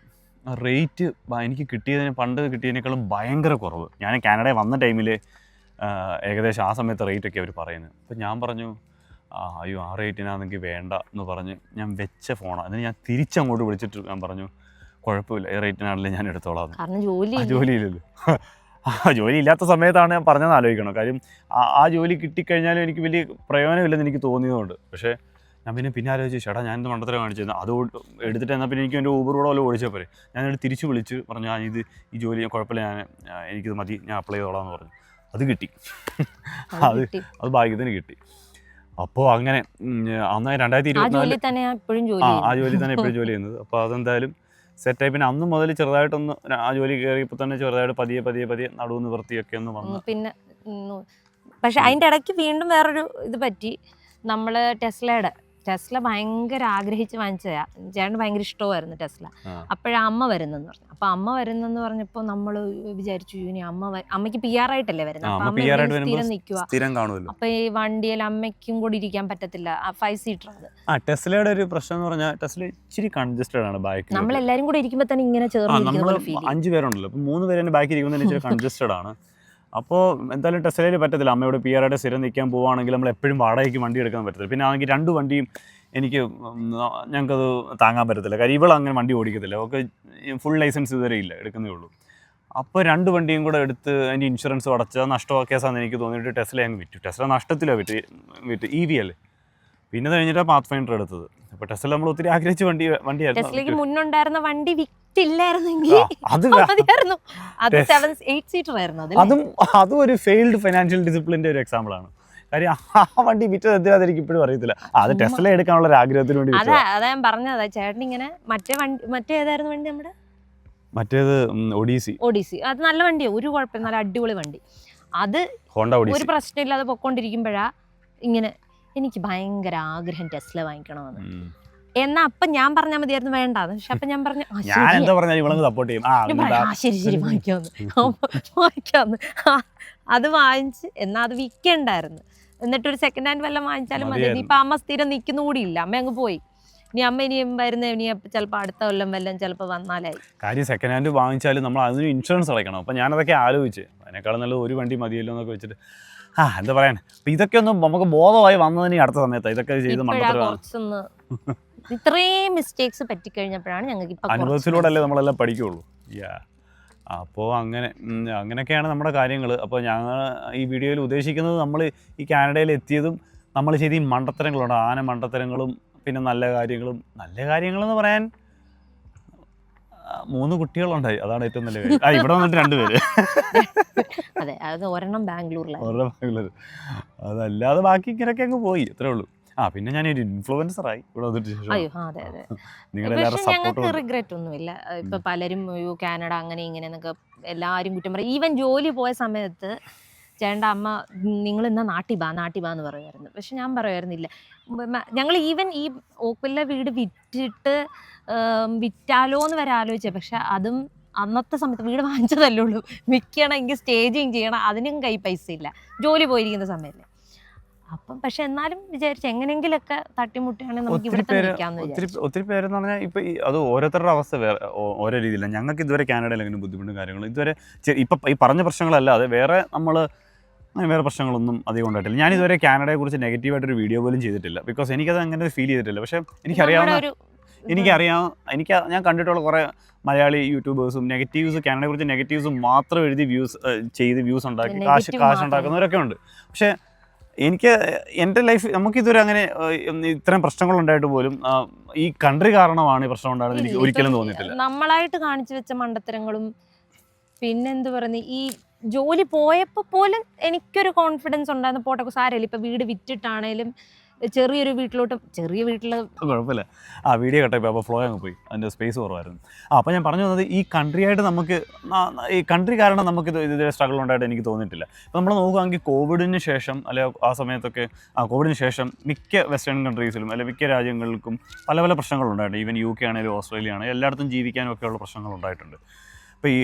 റേറ്റ് എനിക്ക് കിട്ടിയതിന് പണ്ട് കിട്ടിയതിനേക്കാളും ഭയങ്കര കുറവ്. ഞാൻ കാനഡയിൽ വന്ന ടൈമിൽ ഏകദേശം ആ സമയത്ത് റേറ്റ് ഒക്കെ അവർ പറയുന്നത്. അപ്പോൾ ഞാൻ പറഞ്ഞു ആ അയ്യോ ആ എയ്റ്റിനാണെങ്കിൽ വേണ്ട എന്ന് പറഞ്ഞ് ഞാൻ വെച്ച ഫോണാണ് അതിന് ഞാൻ തിരിച്ചങ്ങോട്ട് വിളിച്ചിട്ട് ഞാൻ പറഞ്ഞു കുഴപ്പമില്ല ഈ എയ്റ്റിനാണല്ലേ ഞാൻ എടുത്തോളാം. എന്ന്."
കാരണം ജോലി
ആ ജോലിയില്ലല്ലോ. ആ ജോലി ഇല്ലാത്ത സമയത്താണ് ഞാൻ പറഞ്ഞതെന്ന് ആലോചിക്കണം. കാര്യം ആ ആ ജോലി കിട്ടിക്കഴിഞ്ഞാലും എനിക്ക് വലിയ പ്രയോജനമില്ലെന്ന് എനിക്ക് തോന്നിയതുകൊണ്ട്. പക്ഷേ ഞാൻ പിന്നെ പിന്നെ ആലോചിച്ചു ചേട്ടാ ഞാൻ എന്ത് മണ്ടത്തരം കാണിച്ചത് അത് എടുത്തിട്ട് എന്നാൽ പിന്നെ എനിക്ക് എന്റെ ഊബറോടെ വല്ല ഓടിച്ചാൽ പോരെ. ഞാൻ എന്നിട്ട് തിരിച്ച് വിളിച്ച് പറഞ്ഞു ഞാൻ ഇത് ഈ ജോലി കുഴപ്പമില്ല ഞാൻ എനിക്കിത് മതി ഞാൻ അപ്ലൈ ചെയ്തോളാം എന്ന് പറഞ്ഞു. അത് കിട്ടി.
അത്
അത് അത് ഭാഗ്യത്തിന് കിട്ടി. അപ്പോൾ അങ്ങനെ അന്ന് രണ്ടായിരത്തി
ആ
ഇരുപത്തിനാല് ആ
ജോലി
ആ
ചെയ്യുന്നു.
ജോലി തന്നെ എപ്പോഴും ജോലി ചെയ്യുന്നത്. അപ്പോൾ അതെന്തായാലും സെറ്റായി പിന്നെ അന്ന് മുതൽ ചെറുതായിട്ടൊന്ന് ആ ജോലി കയറിയപ്പോൾ തന്നെ ചെറുതായിട്ട് പതിയെ പതിയെ പതിയെ നടുവ് വൃത്തിയൊക്കെ ഒന്ന് വന്നു.
പിന്നെ പക്ഷെ അതിന്റെ ഇടയ്ക്ക് വീണ്ടും വേറൊരു ഇത് പറ്റി. നമ്മൾ ടെസ്ലയുടെ ടെസ്ല ഭയങ്കര ആഗ്രഹിച്ച് വാങ്ങിച്ചതാ. ചേട്ടന് ഭയങ്കര ഇഷ്ടമായിരുന്നു ടെസ്ല. അപ്പോഴാ അമ്മ വരുന്നെന്ന് പറഞ്ഞു. അപ്പൊ അമ്മ വരുന്നെന്ന് പറഞ്ഞപ്പോ നമ്മൾ വിചാരിച്ചു ഇനി അമ്മ അമ്മയ്ക്ക് പി ആർ ആയിട്ടല്ലേ വരുന്നത് അപ്പൊ അമ്മ സ്ഥിരം നിൽക്കുക അപ്പൊ ഈ വണ്ടിയിൽ അമ്മയ്ക്കും കൂടി ഇരിക്കാൻ പറ്റത്തില്ല. ഫൈവ് സീറ്റർ അത്
ടെസ്ലയുടെ ഒരു പ്രശ്നം എന്ന് പറഞ്ഞാൽ ടെസ്ല ഇച്ചിരി കൺജസ്റ്റഡ് ആണ് ബാക്ക്
നമ്മൾ എല്ലാരും കൂടി ഇരിക്കുമ്പോ തന്നെ ഇങ്ങനെ ചേർന്നു
അഞ്ചു പേരുണ്ടല്ലോ. മൂന്ന് പേരെ ബാക്കി ഇരിക്കുമ്പോൾ ഇച്ചിരി *laughs* കൺജസ്റ്റഡ് ആണ്. അപ്പോൾ എന്തായാലും ടെസ്ലയിൽ പറ്റത്തില്ല. അമ്മയോട് പി ആറായിട്ട് സ്ഥിരം നിൽക്കാൻ പോവുകയാണെങ്കിൽ നമ്മൾ എപ്പോഴും വാടകയ്ക്ക് വണ്ടി എടുക്കാൻ പറ്റത്തില്ല. പിന്നെ ആണെങ്കിൽ രണ്ട് വണ്ടിയും എനിക്ക് ഞങ്ങൾക്കത് താങ്ങാൻ പറ്റത്തില്ല. കാര്യം ഇവൾ അങ്ങനെ വണ്ടി ഓടിക്കത്തില്ല. ഓക്കെ ഫുൾ ലൈസൻസ് ഇതുവരെ ഇല്ല. എടുക്കുന്നേ ഉള്ളൂ. അപ്പോൾ രണ്ട് വണ്ടിയും കൂടെ എടുത്ത് അതിന്റെ ഇൻഷുറൻസ് അടച്ച നഷ്ടമോ കേസാന്ന് എനിക്ക് തോന്നിയിട്ട് ടെസ്ല അങ്ങ് വിറ്റു. ടെസ്ല നഷ്ടത്തിലാണ് വിറ്റ് വിറ്റ് ഇ വി അല്ലേ? പിന്നെ കഴിഞ്ഞിട്ട് പാത്ത് ഫൈൻഡർ എടുത്തത്. അപ്പൊ ടെസ്ല നമ്മൾ ഒത്തിരി ആഗ്രഹിച്ച വണ്ടി വണ്ടിയായിരുന്നു
മുന്നുണ്ടായിരുന്ന വണ്ടി വിറ്റില്ലായിരുന്നെങ്കിൽ
അത്
സെവൻ എയ്റ്റ് സീറ്റർ ആയിരുന്നു അത്
അതും ഒരു ഫെയിൽഡ് ഫൈനാൻഷ്യൽ ഡിസിപ്ലിന്റെ ഒരു എക്സാമ്പിൾ ആണ്. കാര്യം ആ വണ്ടി വിറ്റത് എന്തിനാ എനിക്ക് ഇപ്പോഴും അറിയത്തില്ല. അത് ടെസ്റ്റിലെ എടുക്കാനുള്ള ഒരു ആഗ്രഹത്തിന് വേണ്ടി
അതാ അതാ ഞാൻ പറഞ്ഞതാ. ചേട്ടൻ ഇങ്ങനെ മറ്റേ വണ്ടി മറ്റേ ഏതായിരുന്നു വണ്ടി നമ്മുടെ?
മറ്റേത് ഒഡീസി
ഒഡീസി അത് നല്ല വണ്ടിയാ. ഒരു കുഴപ്പം നല്ല അടിപൊളി വണ്ടി. അത്
ഹോണ്ട
ഒരു പ്രശ്നമില്ലാതെ പൊക്കോണ്ടിരിക്കുമ്പോഴാ ഇങ്ങനെ എനിക്ക് ഭയങ്കര ആഗ്രഹം ടെസ്ല വാങ്ങിക്കണമെന്ന്. എന്നാ അപ്പൊ ഞാൻ പറഞ്ഞാൽ മതിയായിരുന്നു വേണ്ടാന്ന്. പക്ഷെ അപ്പൊ ഞാൻ പറഞ്ഞു "ആ,
ഞാൻ
ശരിയാ."
എന്താ പറഞ്ഞാൽ ഇവളങ്ങ് സപ്പോർട്ട് ചെയ്യും. ആ
ഞാൻ പറഞ്ഞു,
ആ-
"ആ, ശരി ശരി വാങ്ങിക്കാന്ന്. അപ്പൊ വാങ്ങിക്കാന്ന്. ആ, അത് വാങ്ങിച്ച് എന്നാ അത് വിൽക്കണ്ടായിരുന്നു. എന്നിട്ട് ഒരു സെക്കൻഡ് ഹാൻഡ് വല്ലതും വാങ്ങിച്ചാലും മതി.
മതിയായിരുന്നു.
ഇനിയിപ്പൊ അമ്മ സ്ഥിരം നിൽക്കുന്ന കൂടിയില്ല അമ്മ അങ്ങ് പോയി. ഇനി അമ്മ ഇനിയും വരുന്ന ഇനി ചിലപ്പോൾ അടുത്ത കൊല്ലം വല്ലതും ചിലപ്പോൾ വന്നാലായി.
കാര്യം സെക്കൻഡ് ഹാൻഡ് വാങ്ങിച്ചാലും നമ്മൾ അതിന് ഇൻഷുറൻസ് അടയ്ക്കണം. അപ്പം ഞാനതൊക്കെ ആലോചിച്ച്. അതിനേക്കാളും നല്ലത് ഒരു വണ്ടി മതിയല്ലോ എന്നൊക്കെ വെച്ചിട്ട്. ആ എന്താ പറയാൻ? അപ്പൊ ഇതൊക്കെ ഒന്ന് നമുക്ക് ബോധമായി വന്നതിന് അടുത്ത സമയത്ത്. ഇതൊക്കെ ചെയ്ത് മണ്ടത്തരമാണ്
ഇത്രയും മിസ്റ്റേക്സ് പറ്റിക്കഴിഞ്ഞപ്പോഴാണ് ഞങ്ങൾക്ക് അനുഭവത്തിലൂടെ
അല്ലേ നമ്മളെല്ലാം പഠിക്കുള്ളൂ. യാ അപ്പോൾ അങ്ങനെ അങ്ങനെയൊക്കെയാണ് നമ്മുടെ കാര്യങ്ങൾ അപ്പോൾ ഞങ്ങൾ ഈ വീഡിയോയിൽ ഉദ്ദേശിക്കുന്നത് നമ്മൾ ഈ കാനഡയിൽ എത്തിയതും നമ്മൾ ചെയ്ത ഈ മണ്ടത്തരങ്ങളുണ്ട്. ആന മണ്ടത്തരങ്ങളും പിന്നെ നല്ല കാര്യങ്ങളും. നല്ല കാര്യങ്ങളെന്ന് പറയാൻ മൂന്ന് കുട്ടികളുണ്ടായി. അതാണ് ഏറ്റവും നല്ല കാര്യം. ആ ഇവിടെ വന്നിട്ട് രണ്ടുപേര്
അതെ അത് ഒരെണ്ണം ബാംഗ്ലൂരിലാണ്
അവരുടെ ബാംഗ്ലൂർ അതല്ലാതെ ബാക്കി ഇങ്ങനെയൊക്കെ അങ്ങ് പോയി അത്രേ ഉള്ളൂ. ആ പിന്നെ ഞാൻ ഒരു ഇൻഫ്ലുവൻസർ ആയി ഇവിടെ വന്നിട്ട്
അയ്യോ ആ, അതെ അതെ.
നിങ്ങളുടെ
പക്ഷെ
എല്ലാവരുടെ
ഞങ്ങൾക്ക്
സപ്പോർട്ട്
റിഗ്രറ്റ് ഒന്നുമില്ല. ഇപ്പൊ പലരും അയ്യോ കാനഡ അങ്ങനെ ഇങ്ങനെ എന്നൊക്കെ എല്ലാവരും കുറ്റം പറയും. ഈവൻ ജോലി പോയ സമയത്ത് ചേട്ടന്റെ അമ്മ നിങ്ങൾ ഇന്നാ നാട്ടിൽ ബാ നാട്ടിൽ ബാ എന്ന് പറയുമായിരുന്നു. പക്ഷെ ഞാൻ പറയുമായിരുന്നില്ല. ഞങ്ങൾ ഈവൻ ഈ ഓപ്പിലെ വീട് വിറ്റിട്ട് വിറ്റാലോ എന്ന് വരെ ആലോചിച്ചത് പക്ഷെ അതും അന്നത്തെ സമയത്ത് വീട് വാങ്ങിച്ചതല്ലേ ഉള്ളൂ. വിൽക്കണമെങ്കിൽ സ്റ്റേജിങ് ചെയ്യണം. അതിനും കൈ പൈസ ഇല്ല ജോലി പോയിരിക്കുന്ന സമയത്ത് അപ്പം പക്ഷെ എന്നാലും വിചാരിച്ചു എങ്ങനെയെങ്കിലൊക്കെ തട്ടിമുട്ടിയാണെങ്കിൽ നമുക്ക്
ഒത്തിരി ഒത്തിരി പേരെന്ന് പറഞ്ഞാൽ ഇപ്പൊ അത് ഓരോരുത്തരുടെ അവസ്ഥ വേറെ ഓരോ രീതിയിലാണ്. ഞങ്ങൾക്ക് ഇതുവരെ കാനഡയിൽ അങ്ങനെ ബുദ്ധിമുട്ടും കാര്യങ്ങളും ഇതുവരെ ഇപ്പൊ ഈ പറഞ്ഞ പ്രശ്നങ്ങളല്ലാതെ വേറെ നമ്മൾ അങ്ങനെ വേറെ പ്രശ്നങ്ങളൊന്നും അധികം ഉണ്ടായിട്ടില്ല. ഞാൻ ഇതുവരെ കാനഡയെ കുറിച്ച് നെഗറ്റീവായിട്ട് ഒരു വീഡിയോ പോലും ചെയ്തിട്ടില്ല. ബിക്കോസ് എനിക്കത് അങ്ങനെ ഫീൽ ചെയ്തിട്ടില്ല. പക്ഷെ എനിക്കറിയാവുന്ന എനിക്കറിയാം എനിക്ക് ഞാൻ കണ്ടിട്ടുള്ള കുറേ മലയാളി യൂട്യൂബേഴ്സും നെഗറ്റീവ്സ് കാനഡയെ കുറിച്ച് നെഗറ്റീവ്സ് മാത്രം എഴുതി വ്യൂസ് ചെയ്ത് വ്യൂസ് ഉണ്ടാക്കി കാശ് കാശ് ഉണ്ടാക്കുന്നവരൊക്കെ ഉണ്ട്. പക്ഷേ എനിക്ക് എന്റെ ലൈഫ് നമുക്കിതുവരെ അങ്ങനെ ഇത്രയും പ്രശ്നങ്ങൾ ഉണ്ടായിട്ട് പോലും ഈ കൺട്രി കാരണമാണ് ഈ പ്രശ്നം ഉണ്ടാകുന്നത് എനിക്ക് ഒരിക്കലും തോന്നിയിട്ടില്ല.
നമ്മളായിട്ട് കാണിച്ചു വെച്ച മണ്ടത്തരങ്ങളും പിന്നെന്ത് പറയുന്നത് ഈ ജോലി പോയപ്പോൾ പോലും എനിക്കൊരു കോൺഫിഡൻസ് ഉണ്ടായിരുന്നു. പോട്ടെ സാരമില്ല. ഇപ്പൊ വീട് വിറ്റിട്ടാണേലും ചെറിയൊരു വീട്ടിലോട്ട് ചെറിയ വീട്ടിൽ
കുഴപ്പമില്ല. ആ വീഡിയോ കട്ടപ്പോൾ അപ്പോൾ ഫ്ലോ അങ്ങ് പോയി. അതിന്റെ സ്പേസ് കുറവായിരുന്നു. ആ അപ്പോൾ ഞാൻ പറഞ്ഞു വന്നത് ഈ കൺട്രി ആയിട്ട് നമുക്ക് ഈ കൺട്രി കാരണം നമുക്ക് ഇത് ഇതിന്റെ സ്ട്രഗിൾ ഉണ്ടായിട്ട് എനിക്ക് തോന്നിയിട്ടില്ല. അപ്പോൾ നമ്മൾ നോക്കുകയാണെങ്കിൽ കോവിഡിന് ശേഷം അല്ലെ ആ സമയത്തൊക്കെ ആ കോവിഡിന് ശേഷം മിക്ക വെസ്റ്റേൺ കൺട്രീസിലും അല്ലെങ്കിൽ മിക്ക രാജ്യങ്ങൾക്കും പല പല പ്രശ്നങ്ങളുണ്ടായിട്ടുണ്ട്. ഈവൻ യു കെ ആണെങ്കിലും ഓസ്ട്രേലിയ ആണെങ്കിലും എല്ലായിടത്തും ജീവിക്കാനും ഒക്കെയുള്ള പ്രശ്നങ്ങൾ ഉണ്ടായിട്ടുണ്ട് അപ്പോൾ ഈ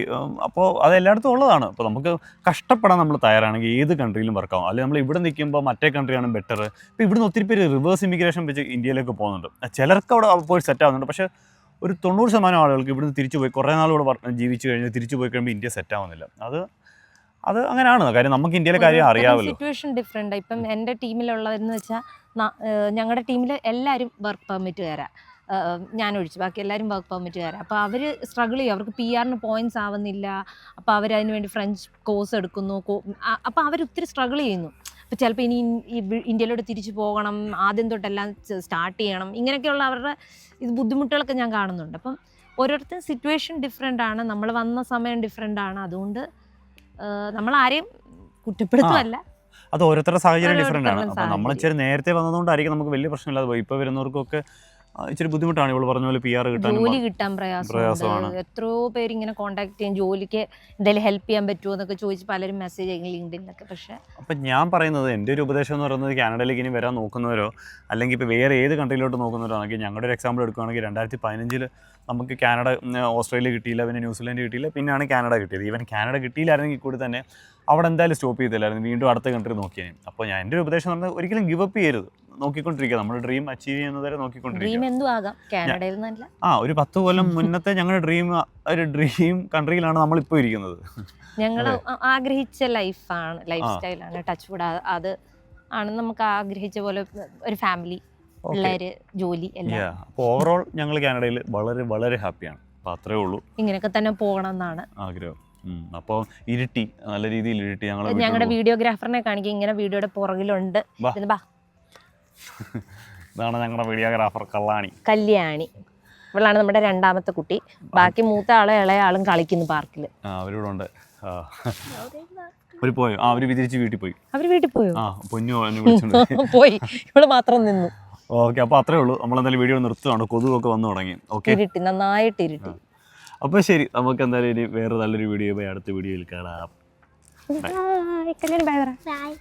അപ്പോൾ അത് എല്ലായിടത്തും ഉള്ളതാണ്. അപ്പോൾ നമുക്ക് കഷ്ടപ്പെടാൻ നമ്മൾ തയ്യാറാണെങ്കിൽ ഏത് കൺട്രിയിലും വർക്ക് ആവും. അല്ലെങ്കിൽ നമ്മൾ ഇവിടെ നിൽക്കുമ്പോൾ മറ്റേ കൺട്രിയാണ് ബെറ്റർ ഇപ്പോൾ ഇവിടുന്ന് ഒത്തിരി പേര് റിവേഴ്സ് ഇമിഗ്രേഷൻ വെച്ച് ഇന്ത്യയിലേക്ക് പോകുന്നുണ്ട്. ചിലർക്ക് അവിടെ പോയി സെറ്റ് ആവുന്നുണ്ട്. പക്ഷേ ഒരു തൊണ്ണൂറ് ശതമാനം ആളുകൾക്ക് ഇവിടുന്ന് തിരിച്ചു പോയി കുറേ നാൾ ഇവിടെ വർ- ജീവിച്ചു കഴിഞ്ഞ് തിരിച്ചു പോയി കഴിയുമ്പോൾ ഇന്ത്യ സെറ്റ് ആവുന്നില്ല. അത് അത് അങ്ങനെയാണ്. കാര്യം നമുക്ക് ഇന്ത്യയിലെ കാര്യം അറിയാമല്ലോ
സിറ്റുവേഷൻ ഡിഫറെന്റ് ഇപ്പം എന്റെ ടീമിലുള്ളതെന്ന് വെച്ചാൽ ഞങ്ങളുടെ ടീമിൽ എല്ലാവരും വർക്ക് പെർമിറ്റ് തരാം ഞാൻ ഒഴിച്ചു ബാക്കി എല്ലാവരും വർക്ക് പെർമിറ്റ് തരാം അപ്പോൾ അവർ സ്ട്രഗിൾ ചെയ്യും. അവർക്ക് പി ആറിന് പോയിന്റ്സ് ആവുന്നില്ല. അപ്പോൾ അവർ അതിന് വേണ്ടി ഫ്രഞ്ച് കോഴ്സ് എടുക്കുന്നു. അപ്പോൾ അവർ ഒത്തിരി സ്ട്രഗിൾ ചെയ്യുന്നു. അപ്പോൾ ചിലപ്പോൾ ഇനി ഇന്ത്യയിലോട്ട് തിരിച്ചു പോകണം. ആദ്യം തൊട്ടെല്ലാം സ്റ്റാർട്ട് ചെയ്യണം. ഇങ്ങനെയൊക്കെയുള്ള അവരുടെ ഇത് ബുദ്ധിമുട്ടുകളൊക്കെ ഞാൻ കാണുന്നുണ്ട്. അപ്പം ഓരോരുത്തരും സിറ്റുവേഷൻ ഡിഫറെന്റ് ആണ്. നമ്മൾ വന്ന സമയം ഡിഫറെന്റ് ആണ്. അതുകൊണ്ട് നമ്മൾ ആരെയും കുറ്റപ്പെടുത്തുമല്ല
അത് ഓരോരുത്തരുടെ സാഹചര്യം ഡിഫറെന്റ് ആണ്. അപ്പോൾ നമ്മൾ
ചെറിയ
ഇച്ചിരി നേരത്തെ വന്നതുകൊണ്ടായിരിക്കും നമുക്ക് വലിയ പ്രശ്നമില്ലാതെ പോയി. ഇപ്പോൾ വരുന്നവർക്കൊക്കെ ഇച്ചിരി ബുദ്ധിമുട്ടാണ് ഇവൾ പറഞ്ഞ പോലെ പി ആർ കിട്ടാൻ
ജോലി കിട്ടാൻ
പ്രയാസമാണ്.
എത്രയോ പേര് ഇങ്ങനെ കോൺടാക്ട് ചെയ്യും. ജോലിക്ക് എന്തെങ്കിലും ഹെൽപ്പ് ചെയ്യാൻ പറ്റുമോ എന്നൊക്കെ ചോദിച്ച് പലരും മെസ്സേജ് ചെയ്യും ലിങ്ക്ഡിനിലൊക്കെ പക്ഷേ
അപ്പം ഞാൻ പറയുന്നത് എന്റെ ഒരു ഉപദേശം എന്ന് പറയുന്നത് കാനഡയിലേക്ക് ഇനി വരാൻ നോക്കുന്നവരോ അല്ലെങ്കിൽ ഇപ്പൊ വേറെ ഏത് കൺട്രിയിലോട്ട് നോക്കുന്നവരോ ആണെങ്കിൽ ഞങ്ങളുടെ ഒരു എക്സാമ്പിൾ എടുക്കുകയാണെങ്കിൽ രണ്ടായിരത്തി പതിനഞ്ചിൽ നമുക്ക് കാനഡ ഓസ്ട്രേലിയ കിട്ടിയില്ല പിന്നെ ന്യൂസിലാൻഡ് കിട്ടിയില്ല പിന്നെയാണ് കാനഡ കിട്ടിയത്. ഈവൻ കാനഡ കിട്ടിയില്ലായിരുന്നെങ്കിൽ കൂടി തന്നെ അവിടെ എന്തായാലും സ്റ്റോപ്പ് ചെയ്തില്ലായിരുന്നു. വീണ്ടും അടുത്ത കൺട്രി നോക്കിയാൽ അപ്പോൾ ഞാൻ എന്റെ ഒരു ഉപദേശം എന്ന് പറഞ്ഞാൽ ഒരിക്കലും ഗിവപ്പ് ചെയ്യരുത്. നോക്കിക്കൊണ്ടിരിക്കുക. നമ്മുടെ ഡ്രീം അച്ചീവ് ചെയ്യുന്നവരെ നോക്കിക്കൊണ്ടിരിക്കുക. ആ ഒരു പത്ത് കൊല്ലം മുന്നത്തെ ഞങ്ങളുടെ ഡ്രീം ഒരു ഡ്രീം കൺട്രിയിലാണ് നമ്മളിപ്പോൾ ഇരിക്കുന്നത്.
ഞങ്ങൾ ആഗ്രഹിച്ച ലൈഫാണ് ലൈഫ്. സ്റ്റൈലാണ് ടച്ച് വുഡ് അത് ആണ് നമുക്ക് ആഗ്രഹിച്ച പോലെ ഒരു ഫാമിലി പിള്ളേര് ജോലി എല്ലാം.
ഓവറോൾ ഞങ്ങൾ കാനഡയിൽ വളരെ വളരെ ഹാപ്പിയാണ് അത്രേ ഉള്ളൂ.
ഇങ്ങനെയൊക്കെ തന്നെ പോകണം എന്നാണ്
ആഗ്രഹം അപ്പോൾ ഇരുട്ടി നല്ല രീതിയിൽ ഇരുട്ടി ഞങ്ങൾ
ഞങ്ങളുടെ വീഡിയോഗ്രാഫറിനെ കാണിക്കും. ഇങ്ങനെ വീഡിയോയുടെ പുറകിലുണ്ട്.
ഇതാണ് ഞങ്ങളുടെ വീഡിയോഗ്രാഫർ കള്ളാണി.
കല്യാണി. ഇവളാണ് നമ്മുടെ രണ്ടാമത്തെ കുട്ടി. ബാക്കി മൂത്ത ആളെ ഇളയ ആളും കളിക്കുന്നു പാർക്കിൽ
ആ അവരിവിടെ ഉണ്ട്. ആ അവർ പോയോ? ആ അവർ തിരിച്ച് വീട്ടിൽ പോയി.
അവർ വീട്ടിൽ പോയോ?
ആ പൊന്നു എന്നെ വിളിച്ചിട്ടുണ്ട് *laughs*
പോയി. ഇവൾ മാത്രം നിന്നു.
ഓക്കെ അപ്പോൾ അത്രേ ഉള്ളൂ. നമ്മളെന്തായാലും വീഡിയോ നിർത്തുകയാണ് കൊതുകൊക്കെ വന്നു തുടങ്ങി. ഓക്കെ?
ഇരുട്ടി നന്നായിട്ട് ഇരുട്ടി.
അപ്പോൾ ശരി നമുക്ക് എന്തായാലും ഇനി വേറെ നല്ലൊരു വീഡിയോ പോയി അടുത്ത വീഡിയോയിൽ കാണാം.
Bye. Kalyani bye
Bye.